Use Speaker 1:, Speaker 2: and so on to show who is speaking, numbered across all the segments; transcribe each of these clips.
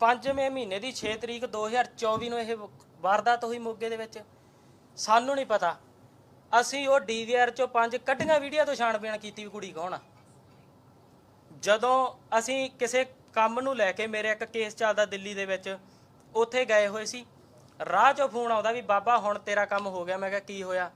Speaker 1: ਪੰਜਵੇਂ ਮਹੀਨੇ ਦੀ 6 ਤਰੀਕ 2024 ਨੂੰ ਇਹ ਵਾਰਦਾਤ ਹੋਈ ਮੋਗੇ ਦੇ ਵਿੱਚ। ਸਾਨੂੰ ਨਹੀਂ ਪਤਾ। ਅਸੀਂ ਉਹ ਡੀਵੀਆਰ ਚੋਂ ਪੰਜ ਕੱਢੀਆਂ ਵੀਡੀਓ ਤੋਂ ਛਾਣਬੀਣ ਕੀਤੀ ਵੀ ਕੁੜੀ ਕੌਣ ਆ। ਜਦੋਂ ਅਸੀਂ ਕਿਸੇ ਕੰਮ ਨੂੰ ਲੈ ਕੇ ਮੇਰੇ ਇੱਕ ਕੇਸ ਚੱਲਦਾ ਦਿੱਲੀ ਦੇ ਵਿੱਚ, ਉੱਥੇ ਗਏ ਹੋਏ ਸੀ। ਰਾਹ 'ਚੋਂ ਫੋਨ ਆਉਂਦਾ ਵੀ ਬਾਬਾ ਹੁਣ ਤੇਰਾ ਕੰਮ ਹੋ ਗਿਆ। ਮੈਂ ਕਿਹਾ, ਕੀ ਹੋਇਆ?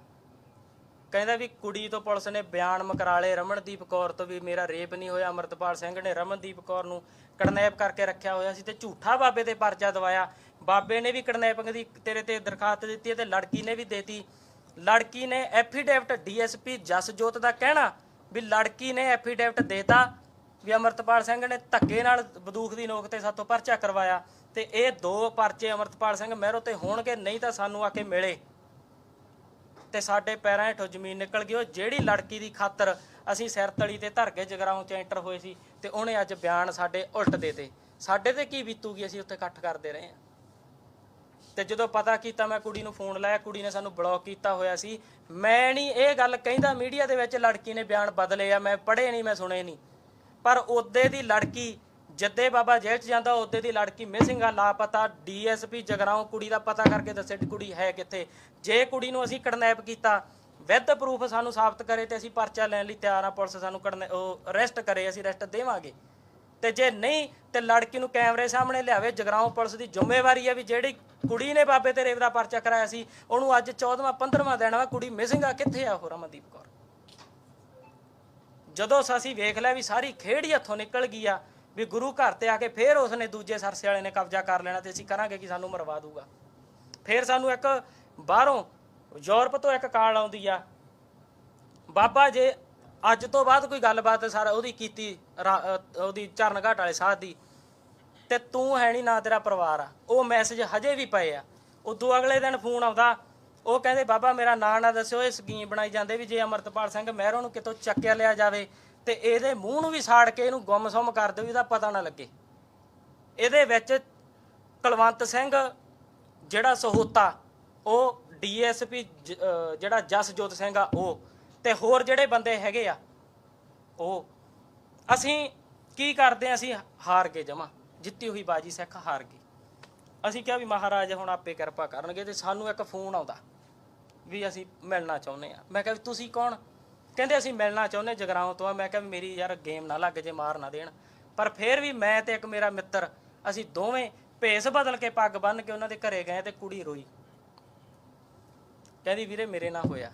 Speaker 1: ਕਹਿੰਦਾ ਵੀ ਕੁੜੀ ਤੋਂ ਪੁਲਿਸ ਨੇ ਬਿਆਨ ਮਕਰਾਲੇ ਰਮਨਦੀਪ ਕੌਰ ਤੋਂ ਵੀ ਮੇਰਾ ਰੇਪ ਨਹੀਂ ਹੋਇਆ। ਅਮਰਤਪਾਲ ਸਿੰਘ ਨੇ ਰਮਨਦੀਪ ਕੌਰ ਨੂੰ ਕਿਡਨੈਪ ਕਰਕੇ ਰੱਖਿਆ ਹੋਇਆ ਸੀ ਤੇ ਝੂਠਾ ਬਾਬੇ ਤੇ ਪਰਚਾ ਦਵਾਇਆ। ਬਾਬੇ ਨੇ ਵੀ ਕਿਡਨੈਪਿੰਗ ਦੀ ਤੇਰੇ ਤੇ ਦਰਖਾਸਤ ਦਿੱਤੀ ਹੈ ਤੇ ਲੜਕੀ ਨੇ ਵੀ ਦੇਤੀ। ਲੜਕੀ ਨੇ ਐਫੀਡੇਵਿਟ ਡੀਐਸਪੀ ਜਸਜੋਤ ਦਾ ਕਹਿਣਾ ਵੀ ਲੜਕੀ ਨੇ ਐਫੀਡੇਵਿਟ ਦੇਤਾ ਵੀ ਅਮਰਤਪਾਲ ਸਿੰਘ ਨੇ ਧੱਕੇ ਨਾਲ ਬੰਦੂਕ ਦੀ ਨੋਕ ਤੇ ਸਾਤੋਂ ਪਰਚਾ ਕਰਵਾਇਆ ਤੇ ਇਹ ਦੋ ਪਰਚੇ ਅਮਰਤਪਾਲ ਸਿੰਘ ਮਹਿਰੋ ਤੇ ਹੋਣਗੇ, ਨਹੀਂ ਤਾਂ ਸਾਨੂੰ ਆ ਕੇ ਮਿਲੇ। ਤੇ ਸਾਡੇ ਪੈਰਾਂ ਹੇਠੋਂ ਜ਼ਮੀਨ ਨਿਕਲ ਗਈ। ਉਹ ਜਿਹੜੀ ਲੜਕੀ ਦੀ ਖਾਤਰ ਅਸੀਂ ਸਿਰ ਤਲੀ ਤੇ ਧਰ ਕੇ ਜਗਰਾਉਂ ਚ ਐਂਟਰ ਹੋਏ ਸੀ ਤੇ ਉਹਨੇ ਅੱਜ ਬਿਆਨ ਸਾਡੇ ਉਲਟ ਦੇਤੇ ਸਾਡੇ ਤੇ ਕੀ ਬੀਤੂਗੀ? ਅਸੀਂ ਉੱਥੇ ਇਕੱਠ ਕਰਦੇ ਰਹੇ ਹਾਂ। ਤੇ ਜਦੋਂ ਪਤਾ ਕੀਤਾ ਮੈਂ ਕੁੜੀ ਨੂੰ ਫੋਨ ਲਾਇਆ, ਕੁੜੀ ਨੇ ਸਾਨੂੰ ਬਲੌਕ ਕੀਤਾ ਹੋਇਆ ਸੀ। ਮੈਂ ਨਹੀਂ ਇਹ ਗੱਲ ਕਹਿੰਦਾ, ਮੀਡੀਆ ਦੇ ਵਿੱਚ ਲੜਕੀ ਨੇ ਬਿਆਨ ਬਦਲੇ ਆ, ਮੈਂ ਪੜ੍ਹੇ ਨਹੀਂ, ਮੈਂ ਸੁਣੇ ਨਹੀਂ। ਪਰ ਉਹਦੇ ਦੀ ਲੜਕੀ ਜੱਦੇ ਬਾਬਾ ਜੇਲ੍ਹ 'ਚ ਜਾਂਦਾ, ਉਹਦੇ ਦੀ ਲੜਕੀ ਮਿਸਿੰਗ ਆ, ਲਾਪਤਾ, ਡੀਐਸਪੀ ਜਗਰਾਉਂ, ਕੁੜੀ ਦਾ ਪਤਾ ਕਰਕੇ ਦੱਸੇ ਕੁੜੀ ਹੈ ਕਿੱਥੇ। ਜੇ ਕੁੜੀ ਨੂੰ ਅਸੀਂ ਕਿਡਨੈਪ ਕੀਤਾ ਵਿਦ ਪ੍ਰੂਫ ਸਾਨੂੰ ਸਾਬਤ ਕਰੇ ਤੇ ਅਸੀਂ ਪਰਚਾ ਲੈਣ ਲਈ ਤਿਆਰ ਆ, ਪੁਲਿਸ ਸਾਨੂੰ ਕਿਡਨੈ- ਉਹ ਅਰੈਸਟ ਕਰੇ, ਅਸੀਂ ਅਰੈਸਟ ਦੇਵਾਂਗੇ। ਤੇ ਜੇ ਨਹੀਂ, ਤੇ ਲੜਕੀ ਨੂੰ ਕੈਮਰੇ ਸਾਹਮਣੇ ਲਿਆਵੇ, ਜਗਰਾਉਂ ਪੁਲਿਸ ਦੀ ਜ਼ਿੰਮੇਵਾਰੀ ਹੈ ਵੀ ਜਿਹੜੀ ਕੁੜੀ ਨੇ ਬਾਬੇ ਤੇ ਰੇਵ ਦਾ ਪਰਚਾ ਕਰਾਇਆ ਸੀ, ਉਹਨੂੰ ਅੱਜ 14ਵਾਂ 15ਵਾਂ ਦਿਨ ਵਾ ਕੁੜੀ ਮਿਸਿੰਗ ਆ, ਕਿੱਥੇ ਆ ਉਹ ਰਮਨਦੀਪ ਕੌਰ? ਜਦੋਂ ਅਸੀਂ ਵੇਖ ਲਿਆ ਵੀ ਸਾਰੀ ਖੇਡ ਹੀ ਹੱਥੋਂ ਨਿਕਲ ਗਈ ਆ ਵੀ ਗੁਰੂ ਘਰ ਤੇ ਆ ਕੇ ਫੇਰ ਉਸਨੇ ਦੂਜੇ ਸਰਸੇ ਵਾਲੇ ਨੇ ਕਬਜ਼ਾ ਕਰ ਲੈਣਾ ਤੇ ਅਸੀਂ ਕਰਾਂਗੇ ਕਿ ਸਾਨੂੰ ਮਰਵਾ ਦੂਗਾ। ਫੇਰ ਸਾਨੂੰ ਇੱਕ ਬਾਹਰੋਂ ਯੂਰਪ ਤੋਂ ਇੱਕ ਕਾਲ ਆਉਂਦੀ ਆ। ਬਾਬਾ ਜੇ ਅੱਜ ਤੋਂ ਬਾਅਦ ਕੋਈ ਗੱਲਬਾਤ ਸਾਰਾ ਉਹਦੀ ਕੀਤੀ ਉਹਦੀ ਚਰਨ ਘਾਟ ਵਾਲੇ ਸਾਧ ਦੀ, ਤੇ ਤੂੰ ਹੈ ਨਹੀਂ ਨਾ ਤੇਰਾ ਪਰਿਵਾਰ ਆ। ਉਹ ਮੈਸੇਜ ਹਜੇ ਵੀ ਪਏ ਆ। ਉਦੋਂ ਅਗਲੇ ਦਿਨ ਫੋਨ ਆਉਂਦਾ, ਉਹ ਕਹਿੰਦੇ, ਬਾਬਾ ਮੇਰਾ ਨਾਂ ਨਾ ਦੱਸਿਓ, ਇਹ ਸਕੀਮ ਬਣਾਈ ਜਾਂਦੇ ਵੀ ਜੇ ਅਮਰਤਪਾਲ ਸਿੰਘ ਮਹਿਰੋਂ ਨੂੰ ਕਿਤੋਂ ਚੱਕਿਆ ਲਿਆ ਜਾਵੇ ਤੇ ਇਹਦੇ ਮੂੰਹ ਨੂੰ ਵੀ ਸਾੜ ਕੇ ਇਹਨੂੰ ਗੁੰਮਸੁੰਮ ਕਰ ਦਿਓ, ਇਹਦਾ ਪਤਾ ਨਾ ਲੱਗੇ। ਇਹਦੇ ਵਿੱਚ ਕੁਲਵੰਤ ਸਿੰਘ, ਜਿਹੜਾ ਸਹੋਤਾ, ਉਹ ਡੀਐਸਪੀ ਜਿਹੜਾ ਜਸਜੋਤ ਸਿੰਘ ਆ ਉਹ, ਤੇ ਹੋਰ ਜਿਹੜੇ ਬੰਦੇ ਹੈਗੇ ਆ, ਉਹ। ਅਸੀਂ ਕੀ ਕਰਦੇ ਆ? ਅਸੀਂ ਹਾਰ ਗਏ ਜਮਾ। ਜਿੱਤੀ ਹੋਈ ਬਾਜੀ ਸਿੱਖ ਹਾਰ ਗਏ ਅਸੀਂ ਕਿਹਾ ਵੀ ਮਹਾਰਾਜ ਹੁਣ ਆਪੇ ਕਿਰਪਾ ਕਰਨਗੇ ਤੇ ਸਾਨੂੰ ਇੱਕ ਫੋਨ ਆਉਂਦਾ ਵੀ ਅਸੀਂ ਮਿਲਣਾ ਚਾਹੁੰਦੇ ਆ। ਮੈਂ ਕਿਹਾ ਵੀ ਤੁਸੀਂ ਕੌਣ? ਕਹਿੰਦੇ ਅਸੀਂ ਮਿਲਣਾ ਚਾਹੁੰਦੇ ਜਗਰਾਉਂ ਤੋਂ ਆ। ਮੈਂ ਕਿਹਾ ਵੀ ਮੇਰੀ ਯਾਰ ਗੇਮ ਨਾ ਲੱਗ ਜੇ, ਮਾਰ ਨਾ ਦੇਣ। ਪਰ ਫਿਰ ਵੀ ਮੈਂ ਤੇ ਇੱਕ ਮੇਰਾ ਮਿੱਤਰ, ਅਸੀਂ ਦੋਵੇਂ ਭੇਸ ਬਦਲ ਕੇ ਪੱਗ ਬੰਨ ਕੇ ਉਹਨਾਂ ਦੇ ਘਰੇ ਗਏ ਤੇ ਕੁੜੀ ਰੋਈ। ਕਹਿੰਦੀ, ਵੀਰੇ, ਮੇਰੇ ਨਾਲ ਹੋਇਆ।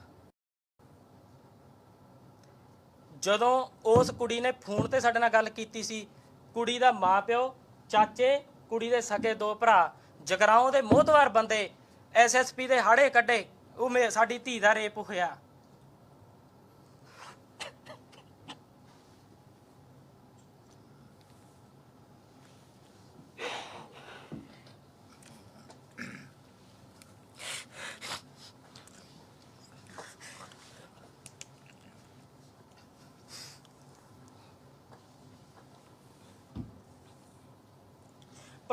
Speaker 1: ਜਦੋਂ ਉਸ ਕੁੜੀ ਨੇ ਫੋਨ ਤੇ ਸਾਡੇ ਨਾਲ ਗੱਲ ਕੀਤੀ ਸੀ, ਕੁੜੀ ਦਾ ਮਾਪਿਓ, ਚਾਚੇ, ਕੁੜੀ ਦੇ ਸਕੇ ਦੋ ਭਰਾ, ਜਗਰਾਉਂ ਦੇ ਮੋਹਤਵਾਰ ਬੰਦੇ ਐਸਐਸਪੀ ਦੇ ਹਾੜੇ ਕੱਢੇ, ਉਹ ਮੇ, ਸਾਡੀ ਧੀ ਦਾ ਰੇਪ ਹੋਇਆ।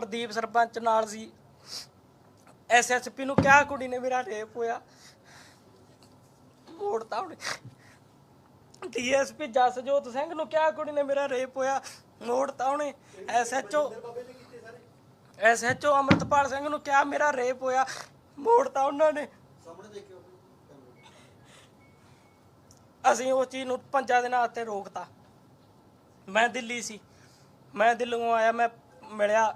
Speaker 1: ਪ੍ਰਦੀਪ ਸਰਪੰਚ ਨਾਲ ਸੀ। ਐਸਐਸਪੀ ਨੂੰ ਕਿਹਾ ਕੁੜੀ ਨੇ ਮੇਰਾ ਰੇਪ ਹੋਇਆ। ਮੋੜਤਾ ਉਹਨੇ ਡੀਐਸਪੀ ਜਸਜੋਤ ਸਿੰਘ ਨੂੰ ਕਿਹਾ ਕੁੜੀ ਨੇ ਮੇਰਾ ਰੇਪ ਹੋਇਆ। ਮੋੜਤਾ ਉਹਨੇ ਐਸਐਚਓ ਐਸਐਚਓ ਅਮਰਤਪਾਲ ਸਿੰਘ ਨੂੰ ਕਿਹਾ ਮੇਰਾ ਰੇਪ ਹੋਇਆ। ਮੋੜਤਾ ਉਹਨਾਂ ਨੇ। ਅਸੀਂ ਉਸ ਚੀਜ਼ ਨੂੰ ਪੰਜਾਂ ਦਿਨਾਂ ਹੱਥੇ ਰੋਕਤਾ। ਮੈਂ ਦਿੱਲੀ ਸੀ। ਮੈਂ ਦਿੱਲੀੋਂ ਆਇਆ। ਮੈਂ ਮਿਲਿਆ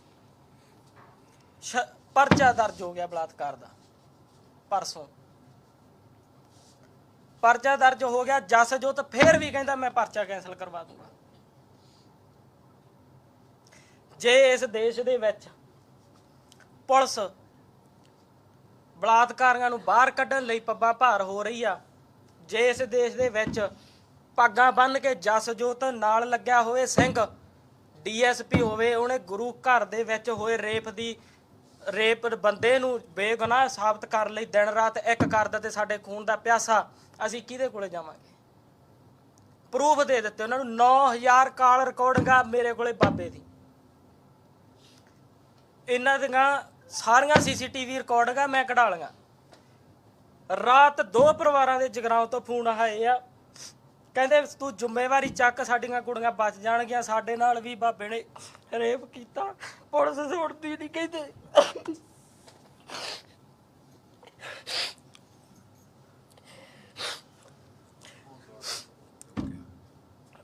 Speaker 1: ਪਰਚਾ ਦਰਜ ਹੋ ਗਿਆ ਬਲਾਤਕਾਰ ਦਾ, ਪਰਸੋਂ। ਪਰਚਾ ਦਰਜ ਹੋ ਗਿਆ, ਜਸਜੋਤ ਫੇਰ ਵੀ ਕਹਿੰਦਾ ਮੈਂ ਪਰਚਾ ਕੈਨਸਲ ਕਰਵਾ ਦੂੰਗਾ। ਜੇ ਇਸ ਦੇਸ਼ ਦੇ ਵਿੱਚ ਪੁਲਿਸ ਬਲਾਤਕਾਰੀਆਂ ਨੂੰ ਬਾਹਰ ਕੱਢਣ ਲਈ ਪੱਬਾਂ ਭਾਰ ਹੋ ਰਹੀ ਆ, ਜੇ ਇਸ ਦੇਸ਼ ਦੇ ਵਿੱਚ ਪੱਗਾਂ ਬੰਨ ਕੇ ਜਸਜੋਤ ਨਾਲ ਲੱਗਿਆ ਹੋਵੇ ਸਿੰਘ, ਡੀਐਸਪੀ ਹੋਵੇ, ਉਹਨੇ ਗੁਰੂ ਘਰ ਦੇ ਵਿੱਚ ਹੋਏ ਰੇਪ ਦੀ ਰੇਪ ਬੰਦੇ ਨੂੰ ਬੇਗੁਨਾਹ ਸਾਬਤ ਕਰਨ ਲਈ, ਦਿਨ ਰਾਤ ਇੱਕ ਕਰਦਾ ਤੇ ਸਾਡੇ ਖੂਨ ਦਾ ਪਿਆਸਾ, ਅਸੀਂ ਕਿਹਦੇ ਕੋਲੇ ਜਾਵਾਂਗੇ? ਪ੍ਰੂਫ ਦੇ ਦਿੱਤੇ ਉਹਨਾਂ ਨੂੰ 9000 ਕਾਲ ਰਿਕਾਰਡਿੰਗਾਂ ਮੇਰੇ ਕੋਲੇ ਬਾਬੇ ਦੀ। ਇਹਨਾਂ ਦੀਆਂ ਸਾਰੀਆਂ ਸੀਸੀਟੀਵੀ ਰਿਕਾਰਡਿੰਗਾਂ ਮੈਂ ਕਢਾ ਲਈਆਂ। ਰਾਤ ਦੋ ਪਰਿਵਾਰਾਂ ਦੇ ਜਗਰਾਉਂ ਤੋਂ ਫੋਨ ਆਏ ਆ। ਕਹਿੰਦੇ, ਤੂੰ ਜ਼ਿੰਮੇਵਾਰੀ ਚੱਕ, ਸਾਡੀਆਂ ਕੁੜੀਆਂ ਬਚ ਜਾਣਗੀਆਂ, ਸਾਡੇ ਨਾਲ ਵੀ ਬਾਬੇ ਨੇ ਰੇਪ ਕੀਤਾ, ਪੁਲਿਸ ਸੁਣਦੀ ਨਹੀਂ ਕਹਿੰਦੇ।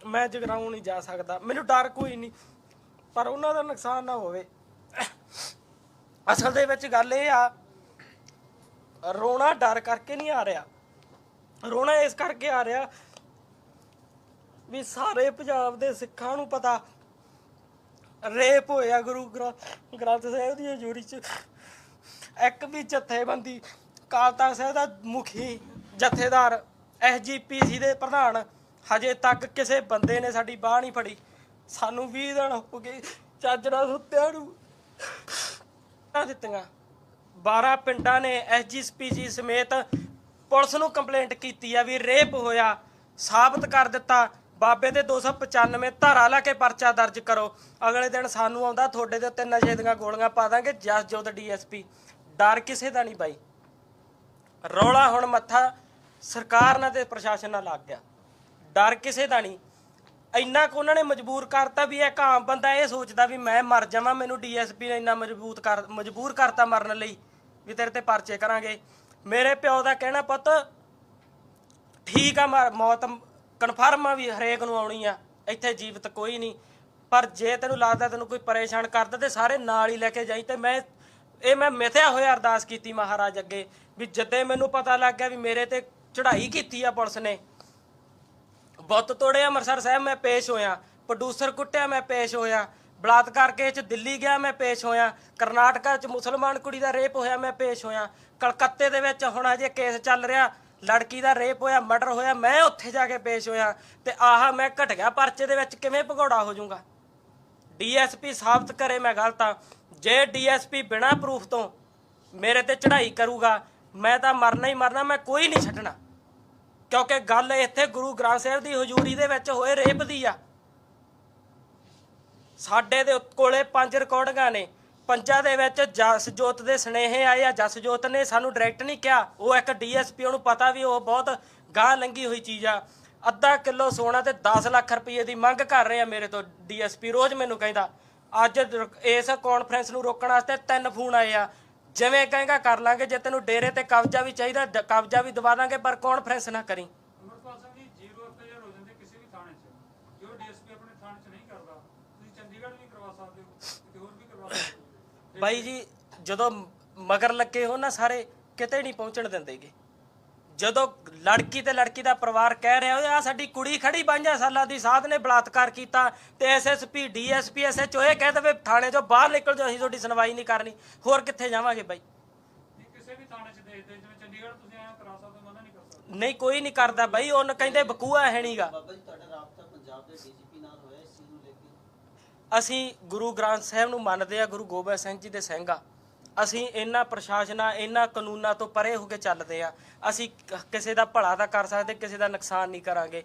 Speaker 1: ਮੈਂ ਜਗਰਾਉਂ ਨਹੀਂ ਜਾ ਸਕਦਾ, ਮੈਨੂੰ ਡਰ ਕੋਈ ਨਹੀਂ ਪਰ ਉਹਨਾਂ ਦਾ ਨੁਕਸਾਨ ਨਾ ਹੋਵੇ। ਅਸਲ ਦੇ ਵਿੱਚ ਗੱਲ ਇਹ ਆ, ਰੋਣਾ ਡਰ ਕਰਕੇ ਨਹੀਂ ਆ ਰਿਹਾ। ਰੋਣਾ ਇਸ ਕਰਕੇ ਆ ਰਿਹਾ ਵੀ ਸਾਰੇ ਪੰਜਾਬ ਦੇ ਸਿੱਖਾਂ ਨੂੰ ਪਤਾ ਰੇਪ ਹੋਇਆ ਗੁਰੂ ਗ੍ਰੰ- ਗ੍ਰੰਥ ਸਾਹਿਬ ਦੀ ਹਜ਼ੂਰੀ ਚ। ਇੱਕ ਵੀ ਜਥੇਬੰਦੀ ਅਕਾਲ ਤਖਤ ਸਾਹਿਬ ਦਾ ਮੁਖੀ, ਜਥੇਦਾਰ ਐਸਜੀਪੀਸੀ ਦੇ ਪ੍ਰਧਾਨ, ਹਜੇ ਤੱਕ ਕਿਸੇ ਬੰਦੇ ਨੇ ਸਾਡੀ ਬਾਹ ਨਹੀਂ ਫੜੀ। ਸਾਨੂੰ 20 ਦਿਨ ਹੋ ਗਏ ਚਾਜੜਾ ਸੁੱਤਿਆਂ ਨੂੰ। ਆ ਦਿੱਤੀਆਂ। 12 ਪਿੰਡਾਂ ਨੇ ਐਸਜੀਪੀਸੀ ਸਮੇਤ ਪੁਲਿਸ ਨੂੰ ਕੰਪਲੇਂਟ ਕੀਤੀ ਆ ਵੀ ਰੇਪ ਹੋਇਆ, ਸਾਬਤ ਕਰ ਦਿੱਤਾ। ਬਾਬੇ ਦੇ 295 ਧਾਰਾ ਲਾ ਕੇ ਪਰਚਾ ਦਰਜ ਕਰੋ। ਅਗਲੇ ਦਿਨ ਸਾਨੂੰ ਆਉਂਦਾ, ਤੁਹਾਡੇ ਦੇ ਉੱਤੇ ਨਸ਼ੇ ਦੀਆਂ ਗੋਲੀਆਂ ਪਾ ਦਾਂਗੇ ਜਸ ਜਸਜੋਤ ਡੀਐਸਪੀ। ਡਰ ਕਿਸੇ ਦਾ ਨਹੀਂ ਬਾਈ। ਰੌਲਾ ਹੁਣ ਮੱਥਾ ਸਰਕਾਰ ਨਾਲ ਤੇ ਪ੍ਰਸ਼ਾਸਨ ਨਾਲ ਲੱਗ ਗਿਆ। ਡਰ ਕਿਸੇ ਦਾ ਨਹੀਂ। ਇੰਨਾ ਕੁ ਉਹਨਾਂ ਨੇ ਮਜਬੂਰ ਕਰਤਾ ਵੀ ਇੱਕ ਆਮ ਬੰਦਾ ਇਹ ਸੋਚਦਾ ਵੀ ਮੈਂ ਮਰ ਜਾਵਾਂ, ਮੈਨੂੰ ਡੀਐਸਪੀ ਨੇ ਇੰਨਾ ਮਜਬੂਤ ਕਰ, ਮਜਬੂਰ ਕਰਤਾ ਮਰਨ ਲਈ ਵੀ ਤੇਰੇ ਤੇ ਪਰਚੇ ਕਰਾਂਗੇ। ਮੇਰੇ ਪਿਓ ਦਾ ਕਹਿਣਾ, ਪੁੱਤ, ਠੀਕ ਆ ਮਰ- ਮੌਤ ਕਨਫਰਮ ਆ ਵੀ ਹਰੇਕ ਨੂੰ ਆਉਣੀ ਆ, ਇੱਥੇ ਜੀਵਤ ਕੋਈ ਨਹੀਂ। ਪਰ ਜੇ ਤੈਨੂੰ ਲੱਗਦਾ ਤੈਨੂੰ ਕੋਈ ਪਰੇਸ਼ਾਨ ਕਰਦਾ ਤੇ ਸਾਰੇ ਨਾਲ ਹੀ ਲੈ ਕੇ ਜਾਈ ਤੇ ਮੈਂ, ਇਹ ਮੈਂ ਮਿਥਿਆ ਹੋਇਆ ਅਰਦਾਸ ਕੀਤੀ ਮਹਾਰਾਜ ਅੱਗੇ, ਵੀ ਜਦੇ ਮੈਨੂੰ ਪਤਾ ਲੱਗ ਗਿਆ ਵੀ ਮੇਰੇ ਤੇ ਚੜ੍ਹਾਈ ਕੀਤੀ ਆ ਪੁਲਿਸ ਨੇ। ਬੁੱਤ ਤੋੜੇ ਅੰਮ੍ਰਿਤਸਰ ਸਾਹਿਬ, ਮੈਂ ਪੇਸ਼ ਹੋਇਆ। ਪ੍ਰੋਡਿਊਸਰ ਕੁੱਟਿਆ, ਮੈਂ ਪੇਸ਼ ਹੋਇਆ। ਬਲਾਤਕਾਰ ਕੇਸ ਚ ਦਿੱਲੀ ਗਿਆ, ਮੈਂ ਪੇਸ਼ ਹੋਇਆ। ਕਰਨਾਟਕਾ ਚ ਮੁਸਲਮਾਨ ਕੁੜੀ ਦਾ ਰੇਪ ਹੋਇਆ, ਮੈਂ ਪੇਸ਼ ਹੋਇਆ। ਕਲਕੱਤੇ ਦੇ ਵਿੱਚ ਹੁਣ ਅਜੇ ਕੇਸ ਚੱਲ ਰਿਹਾ। ਲੜਕੀ ਦਾ ਰੇਪ ਹੋਇਆ, ਮਰਡਰ ਹੋਇਆ, ਮੈਂ ਉੱਥੇ ਜਾ ਕੇ ਪੇਸ਼ ਹੋਇਆ ਤੇ ਆਹ ਮੈਂ ਘਟ ਗਿਆ ਪਰਚੇ ਦੇ ਵਿੱਚ ਕਿਵੇਂ ਭਗੌੜਾ ਹੋ ਜਾਊਗਾ? ਡੀਐਸਪੀ ਸਾਬਤ ਕਰੇ ਮੈਂ ਗਲਤ ਆ ਜੇ ਡੀਐਸਪੀ ਬਿਨਾ ਪ੍ਰੂਫ ਤੋਂ ਮੇਰੇ ਤੇ ਚੜ੍ਹਾਈ ਕਰੂਗਾ, ਮੈਂ ਤਾਂ ਮਰਨਾ ਹੀ ਮਰਨਾ, ਮੈਂ ਕੋਈ ਨਹੀਂ ਛੱਡਣਾ। ਕਿਉਂਕਿ ਗੱਲ ਇੱਥੇ ਗੁਰੂ ਗ੍ਰੰਥ ਸਾਹਿਬ ਦੀ ਹਜ਼ੂਰੀ ਦੇ ਵਿੱਚ ਹੋਏ ਰੇਪ ਦੀ ਆ। ਸਾਡੇ ਦੇ ਕੋਲੇ ਪੰਜ ਰਿਕਾਰਡਿੰਗਾਂ ਨੇ। ਪੰਜਾਂ ਦੇ ਵਿੱਚ ਜਸਜੋਤ ਦੇ ਸਨੇਹੇ ਆਏ ਆ। ਜਸਜੋਤ ਨੇ ਸਾਨੂੰ ਡਾਇਰੈਕਟ ਨਹੀਂ ਕਿਹਾ। ਉਹ ਇੱਕ ਡੀਐਸਪੀ, ਉਹਨੂੰ ਪਤਾ ਵੀ ਉਹ ਬਹੁਤ ਗਾਂ ਲੰਗੀ ਹੋਈ ਚੀਜ਼ ਆ। ਅੱਧਾ ਕਿਲੋ ਸੋਨਾ ਤੇ 10 ਲੱਖ ਰੁਪਏ ਦੀ ਮੰਗ ਕਰ ਰਹੇ ਆ ਮੇਰੇ ਤੋਂ ਡੀਐਸਪੀ, ਰੋਜ਼ ਮੈਨੂੰ ਕਹਿੰਦਾ। ਅੱਜ ਇਸ ਕਾਨਫਰੰਸ ਨੂੰ ਰੋਕਣ ਵਾਸਤੇ ਤਿੰਨ ਫੋਨ ਆਏ ਆ। ਜਿਵੇਂ ਕਹੇਗਾ ਕਰ ਲਾਂਗੇ, ਜੇ ਤੈਨੂੰ ਡੇਰੇ ਤੇ ਕਬਜ਼ਾ ਵੀ ਚਾਹੀਦਾ ਕਬਜ਼ਾ ਵੀ ਦਵਾ ਦਾਂਗੇ, ਪਰ ਕਾਨਫਰੰਸ ਨਾ ਕਰੀ।
Speaker 2: ਜੋ ਡੀਐਸਪੀ ਆਪਣੇ ਥਾਣੇ 'ਚ ਨਹੀਂ ਕਰਦਾ? ਤੁਸੀਂ ਚੰਡੀਗੜ੍ਹ ਵੀ ਕਰਵਾ ਸਕਦੇ ਹੋ, ਕਿਤੇ ਹੋਰ ਵੀ ਕਰਵਾ ਸਕਦੇ ਹੋ।
Speaker 1: ਬਾਈ ਜੀ ਜਦੋਂ ਮਗਰ ਲੱਗੇ ਹੋ ਨਾ ਸਾਰੇ ਕਿਤੇ ਨਹੀਂ ਪਹੁੰਚਣ ਦਿੰਦੇਗੇ ਜਦੋਂ ਲੜਕੀ ਤੇ ਲੜਕੀ ਦਾ ਪਰਿਵਾਰ ਕਹਿ ਰਿਹਾ ਆ ਸਾਡੀ ਕੁੜੀ ਖੜੀ 5 ਸਾਲਾਂ ਦੀ ਸਾਧ ਨੇ ਬਲਾਤਕਾਰ ਕੀਤਾ ਤੇ ਐਸਐਸਪੀ ਡੀਐਸਪੀ ਐਸਐਚਓ ਇਹ ਕਹਿ ਦਵੇ ਥਾਣੇ ਚੋਂ ਬਾਹਰ ਨਿਕਲ ਜਾਓ ਅਸੀਂ ਤੁਹਾਡੀ ਸੁਣਵਾਈ ਨਹੀਂ ਕਰਨੀ। ਹੋਰ ਕਿੱਥੇ ਜਾਵਾਂਗੇ ਬਾਈ?
Speaker 2: ਨਹੀਂ ਕਿਸੇ ਵੀ ਥਾਣੇ 'ਚ ਦੇਖਦੇ ਜਿਵੇਂ ਚੰਡੀਗੜ੍ਹ ਤੁਸੀਂ ਐਂ ਕਰਾ ਸਕਦੇ ਹੋ ਮਨਾ ਨਹੀਂ ਕਰ ਸਕਦੇ।
Speaker 1: ਨਹੀਂ ਕੋਈ ਨਹੀਂ ਕਰਦਾ ਬਾਈ ਉਹਨ ਕਹਿੰਦੇ ਬਕੂਆ ਹੈ ਨਹੀਂਗਾ
Speaker 3: ਬਾਬਾ ਜੀ ਤੁਹਾਡਾ ਰਾਬਤਾ ਪੰਜਾਬ ਦੇ ਡੀਜੀਪੀ ਨਾਲ ਹੋਇਆ ਇਸ ਚੀਜ਼ ਨੂੰ ਲੈ ਕੇ
Speaker 1: ਅਸੀਂ ਗੁਰੂ ਗ੍ਰੰਥ ਸਾਹਿਬ ਨੂੰ ਮੰਨਦੇ ਆ, ਗੁਰੂ ਗੋਬਿੰਦ ਸਿੰਘ ਜੀ ਦੇ ਸਿੰਘ ਆ। ਅਸੀਂ ਇਹਨਾਂ ਪ੍ਰਸ਼ਾਸਨਾਂ ਇਹਨਾਂ ਕਾਨੂੰਨਾਂ ਤੋਂ ਪਰੇ ਹੋ ਕੇ ਚੱਲਦੇ ਆ। ਅਸੀਂ ਕਿਸੇ ਦਾ ਭਲਾ ਤਾਂ ਕਰ ਸਕਦੇ, ਕਿਸੇ ਦਾ ਨੁਕਸਾਨ ਨਹੀਂ ਕਰਾਂਗੇ।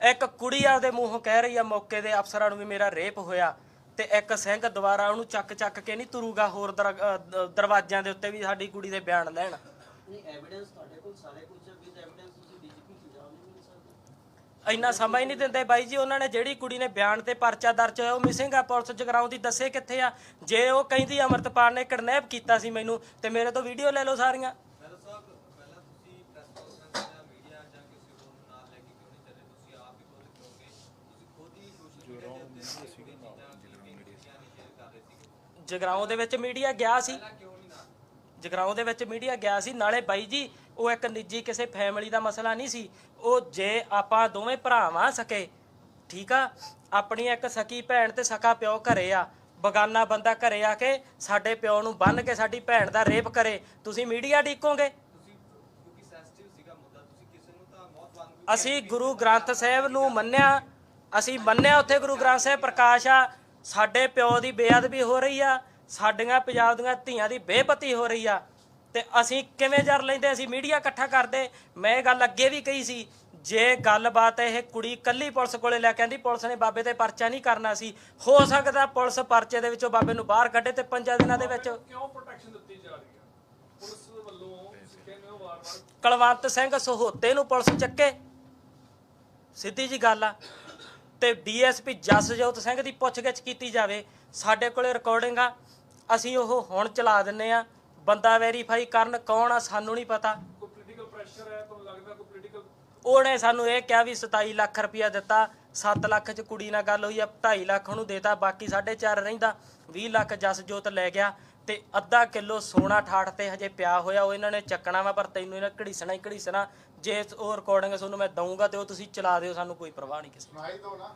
Speaker 1: ਇੱਕ ਕੁੜੀ ਆਪਦੇ ਮੂੰਹੋਂ ਕਹਿ ਰਹੀ ਆ ਮੌਕੇ ਦੇ ਅਫਸਰਾਂ ਨੂੰ ਵੀ ਮੇਰਾ ਰੇਪ ਹੋਇਆ ਤੇ ਇੱਕ ਸਿੰਘ ਦੁਬਾਰਾ ਉਹਨੂੰ ਚੱਕ ਚੱਕ ਕੇ ਨਹੀਂ ਤੁਰੂਗਾ ਹੋਰ ਦਰ- ਦਰਵਾਜ਼ਿਆਂ ਦੇ ਉੱਤੇ ਵੀ ਸਾਡੀ ਕੁੜੀ ਦੇ ਬਿਆਨ ਲੈਣ।
Speaker 3: ਨਹੀਂ ਐਵੀਡੈਂਸ ਤੁਹਾਡੇ ਕੋਲ ਸਾਰੇ ਕੁਝ ਹੈ ਵਿਦ ਐਵੀਡੈਂਸ ਤੁਸੀਂ ਡੀਜੀਪੀ ਪੰਜਾਬ ਨੂੰ ਮਿਲ ਸਕਦੇ
Speaker 1: ਇੰਨਾ ਸਮਾਂ ਹੀ ਨਹੀਂ ਦਿੰਦੇ ਬਾਈ ਜੀ ਉਹਨਾਂ ਨੇ ਜਿਹੜੀ ਕੁੜੀ ਨੇ ਬਿਆਨ ਤੇ ਪਰਚਾ ਦਰਜ ਹੋਇਆ ਉਹ ਮਿਸਿੰਗ ਆ ਪੁਲਿਸ ਜਗਰਾਉਂ ਦੀ ਦੱਸੇ ਕਿੱਥੇ ਆ? ਜੇ ਉਹ ਕਹਿੰਦੀ ਅਮਰਤਪਾਲ ਨੇ ਕਿਡਨੈਪ ਕੀਤਾ ਸੀ ਮੈਨੂੰ ਤੇ ਮੇਰੇ ਤੋਂ ਵੀਡੀਓ ਲੈ ਲਓ ਸਾਰੀਆਂ।
Speaker 4: ਪਹਿਲਾਂ ਸਾਹਿਬ ਪਹਿਲਾਂ ਤੁਸੀਂ ਪ੍ਰੈਸ ਕਾਨਫਰੰਸ ਜਾਂ ਮੀਡੀਆ ਜਾਂ ਕਿਸੇ ਹੋਰ ਨੂੰ ਨਾਲ ਲੈ ਕੇ ਕਿਉਂ ਨਹੀਂ ਚੱਲੇ? ਤੁਸੀਂ ਆਪ ਹੀ ਖੁਦ ਕਿਉਂਗੇ ਤੁਸੀਂ ਖੁਦ ਹੀ ਸੋਸ਼ਲ ਮੀਡੀਆ ਦੇ ਉੱਤੇ ਇਹ ਚੀਜ਼ਾਂ ਕਲੀਅਰ ਕੀਤੀਆਂ ਨਹੀਂ ਸ਼ੇਅਰ ਕਰ ਰਹੇ ਸੀਗੇ?
Speaker 1: ਜਗਰਾਉਂ ਦੇ ਵਿੱਚ ਮੀਡੀਆ ਗਿਆ ਸੀ। ਜਗਰਾਉਂ ਦੇ ਵਿੱਚ ਮੀਡੀਆ ਗਿਆ ਸੀ ਨਾਲੇ ਬਾਈ ਜੀ ਉਹ ਇੱਕ ਨਿੱਜੀ ਕਿਸੇ ਫੈਮਿਲੀ ਦਾ ਮਸਲਾ ਨਹੀਂ ਸੀ। ਉਹ ਜੇ ਆਪਾਂ ਦੋਵੇਂ ਭਰਾਵਾਂ ਸਕੇ, ਠੀਕ ਆ? ਆਪਣੀ ਇੱਕ ਸਕੀ ਭੈਣ ਤੇ ਸਕਾ ਪਿਓ ਘਰੇ ਆ। ਬਗਾਨਾ ਬੰਦਾ ਘਰੇ ਆ ਕੇ ਸਾਡੇ ਪਿਓ ਨੂੰ ਬੰਨ ਕੇ ਸਾਡੀ ਭੈਣ ਦਾ ਰੇਪ ਕਰੇ। ਤੁਸੀਂ ਮੀਡੀਆ ਡੀਕੋਗੇ? ਅਸੀਂ ਗੁਰੂ ਗ੍ਰੰਥ ਸਾਹਿਬ ਨੂੰ ਮੰਨਿਆ। ਅਸੀਂ ਮੰਨਿਆ ਉੱਥੇ ਗੁਰੂ ਗ੍ਰੰਥ ਸਾਹਿਬ ਪ੍ਰਕਾਸ਼ ਆ। ਸਾਡੇ ਪਿਓ ਦੀ ਬੇਅਦਬੀ ਹੋ ਰਹੀ ਆ। ਸਾਡੀਆਂ ਪੰਜਾਬ ਦੀਆਂ ਧੀਆਂ ਦੀ ਬੇਪਤੀ ਹੋ ਰਹੀ ਆ। ਤੇ ਅਸੀਂ ਕਿਵੇਂ ਜਰ ਲੈਂਦੇ ਅਸੀਂ ਮੀਡੀਆ ਇਕੱਠਾ ਕਰਦੇ। ਮੈਂ ਇਹ ਗੱਲ ਅੱਗੇ ਵੀ ਕਹੀ ਸੀ ਜੇ ਗੱਲਬਾਤ ਇਹ ਕੁੜੀ ਕੱਲੀ ਪੁਲਿਸ ਕੋਲੇ ਲੈ ਕੇ ਆਂਦੀ ਪੁਲਿਸ ਨੇ ਬਾਬੇ ਤੇ ਪਰਚਾ ਨਹੀਂ ਕਰਨਾ ਸੀ ਹੋ ਸਕਦਾ ਪੁਲਿਸ ਪਰਚੇ ਦੇ ਵਿੱਚੋਂ ਬਾਬੇ ਨੂੰ ਬਾਹਰ ਕੱਢੇ ਤੇ ਪੰਜਾਂ ਦਿਨਾਂ ਦੇ ਵਿੱਚ
Speaker 5: ਕਿਉਂ ਪ੍ਰੋਟੈਕਸ਼ਨ ਦਿੱਤੀ ਜਾ ਰਹੀ ਹੈ? ਪੁਲਿਸ ਵੱਲੋਂ ਤੁਸੀਂ ਕਹਿੰਦੇ ਹੋ ਵਾਰ-ਵਾਰ
Speaker 1: ਕੁਲਵੰਤ ਸਿੰਘ ਸਹੋਤੇ ਨੂੰ ਪੁਲਿਸ ਚੱਕੇ। ਸਿੱਧੀ ਜੀ ਗੱਲ ਆ। ਤੇ ਡੀਐਸਪੀ ਜਸਜੋਤ ਸਿੰਘ ਦੀ ਪੁੱਛਗਿੱਛ ਕੀਤੀ ਜਾਵੇ ਸਾਡੇ ਕੋਲੇ ਰਿਕਾਰਡਿੰਗ ਆ। ਅਸੀਂ ਉਹ ਹੁਣ ਚਲਾ ਦਿੰਨੇ ਆ। ਬੰਦਾ ਵੈਰੀਫਾਈ ਕਰਨ ਕੌਣ ਆ ਸਾਨੂੰ ਨਹੀਂ ਪਤਾ।
Speaker 5: ਕੋਈ ਪੋਲੀਟੀਕਲ ਪ੍ਰੈਸ਼ਰ ਹੈ ਤੁਹਾਨੂੰ ਲੱਗਦਾ ਕੋਈ ਪੋਲੀਟੀਕਲ
Speaker 1: ਉਹਨੇ ਸਾਨੂੰ ਇਹ ਕਿਹਾ ਵੀ 27 ਲੱਖ ਰੁਪਇਆ ਦਿੱਤਾ 7 ਲੱਖ ਚ ਕੁੜੀ ਨਾਲ ਗੱਲ ਹੋਈ ਆ 2.5 ਲੱਖ ਉਹਨੂੰ ਦੇਤਾ ਬਾਕੀ 4.5 ਰਹਿੰਦਾ 20 ਲੱਖ ਜਸਜੋਤ ਲੈ ਗਿਆ ਤੇ ਅੱਧਾ ਕਿਲੋ ਸੋਨਾ ਠਾਠ ਤੇ ਹਜੇ ਪਿਆ ਹੋਇਆ ਉਹ ਇਹਨਾਂ ਨੇ ਚੱਕਣਾ ਵਾ ਪਰ ਤੈਨੂੰ ਇਹਨਾਂ ਘੜੀਸਣਾ ਹੀ ਘੜੀਸਣਾ। ਜੇ ਉਹ ਰਿਕਾਰਡਿੰਗ ਤੁਹਾਨੂੰ ਮੈਂ ਦਊਂਗਾ ਤੇ ਉਹ ਤੁਸੀਂ ਚਲਾ ਦਿਓ ਸਾਨੂੰ ਕੋਈ ਪਰਵਾਹ ਨਹੀਂ ਕਿਸੇ ਦੀ।
Speaker 6: ਸੁਣਾਈ ਦੋ ਨਾ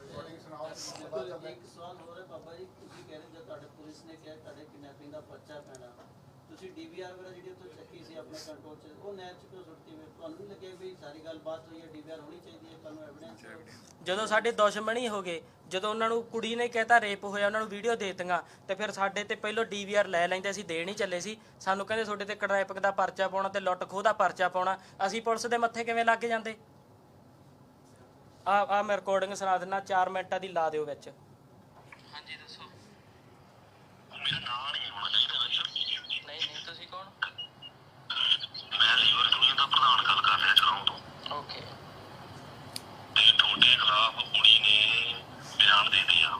Speaker 6: ਰਿਕਾਰਡਿੰਗ ਸੁਣਾਓ
Speaker 3: ਬਿਲਕੁਲ ਇੱਕ ਸਵਾਲ ਹੋ ਰਿਹਾ ਬਾਬਾ ਜੀ ਤੁਸੀਂ ਕਹਿ ਰਹੇ ਜਦ ਤੁਹਾਡੇ ਪੁਲਿਸ ਨੇ ਕਿਹਾ ਤੁਹਾਡੇ ਕਿਡਨੈਪਿੰਗ ਦਾ ਪਰਚਾ ਪੈਣਾ। ਤੁਸੀਂ ਡੀਵੀਆਰ ਵਗੈਰਾ ਜਿਹੜੀ ਉੱਥੋਂ ਚੱਕੀ ਸੀ ਆਪਣੇ ਕੰਟਰੋਲ 'ਚ ਉਹ ਨੈਚ ਚ ਕਿਉਂ ਸੁੱਟੀ ਵੀ? ਤੁਹਾਨੂੰ ਨਹੀਂ ਲੱਗਿਆ ਵੀ ਸਾਰੀ ਗੱਲਬਾਤ ਹੋਈ ਹੈ ਡੀਵੀਆਰ ਹੋਣੀ ਚਾਹੀਦੀ ਹੈ ਤੁਹਾਨੂੰ ਐਵੀਡੈਂਸ
Speaker 1: ਜਦੋਂ ਸਾਡੇ ਦੁਸ਼ਮਣੀ ਹੋ ਗਏ ਜਦੋਂ ਉਹਨਾਂ ਨੂੰ ਕੁੜੀ ਨੇ ਕਹਿਤਾ ਰੇਪ ਹੋਇਆ ਉਹਨਾਂ ਨੂੰ ਵੀਡੀਓ ਦੇ ਦਿੱਤੀਆਂ ਤੇ ਫਿਰ ਸਾਡੇ ਤੇ ਪਹਿਲਾਂ ਡੀਵੀਆਰ ਲੈ ਲੈਂਦੇ ਅਸੀਂ ਦੇਣ ਹੀ ਚੱਲੇ ਸੀ। ਸਾਨੂੰ ਕਹਿੰਦੇ ਤੁਹਾਡੇ ਤੇ ਕਿਡਨੈਪਿੰਗ ਦਾ ਪਰਚਾ ਪਾਉਣਾ ਤੇ ਲੁੱਟ ਖੋਹ ਦਾ ਪਰਚਾ ਪਾਉਣਾ। ਅਸੀਂ ਪੁਲਿਸ ਦੇ ਮੱਥੇ ਕਿਵੇਂ ਲੱਗ ਜਾਂਦੇ? ਆ ਆ ਮੈਂ ਰਿਕਾਰਡਿੰਗ ਸੁਣਾ ਦਿੰਦਾ 4 ਮਿੰਟਾਂ ਦੀ ਲਾ ਦਿਓ ਵਿੱਚ
Speaker 7: ਹਾਂਜੀ ਦੱਸੋ
Speaker 8: ਮੇਰਾ ਨਾਂ ਨਹੀਂ ਹੋਣਾ ਚਾਹੀਦਾ ਵਿੱਚ
Speaker 7: ਨਹੀਂ ਨਹੀਂ ਤੁਸੀਂ ਕੌਣ
Speaker 8: ਮੈਂ ਲੀਵਰ ਯੂਨੀਅਨ ਦਾ ਪ੍ਰਧਾਨ ਗੱਲ ਕਰ ਰਿਹਾ ਚਲਾਉਂ ਤੋਂ
Speaker 7: ਓਕੇ
Speaker 8: ਤੇ ਤੁਹਾਡੇ ਖਿਲਾਫ ਕੁੜੀ ਨੇ ਬਿਆਨ ਦੇ ਦਿਆ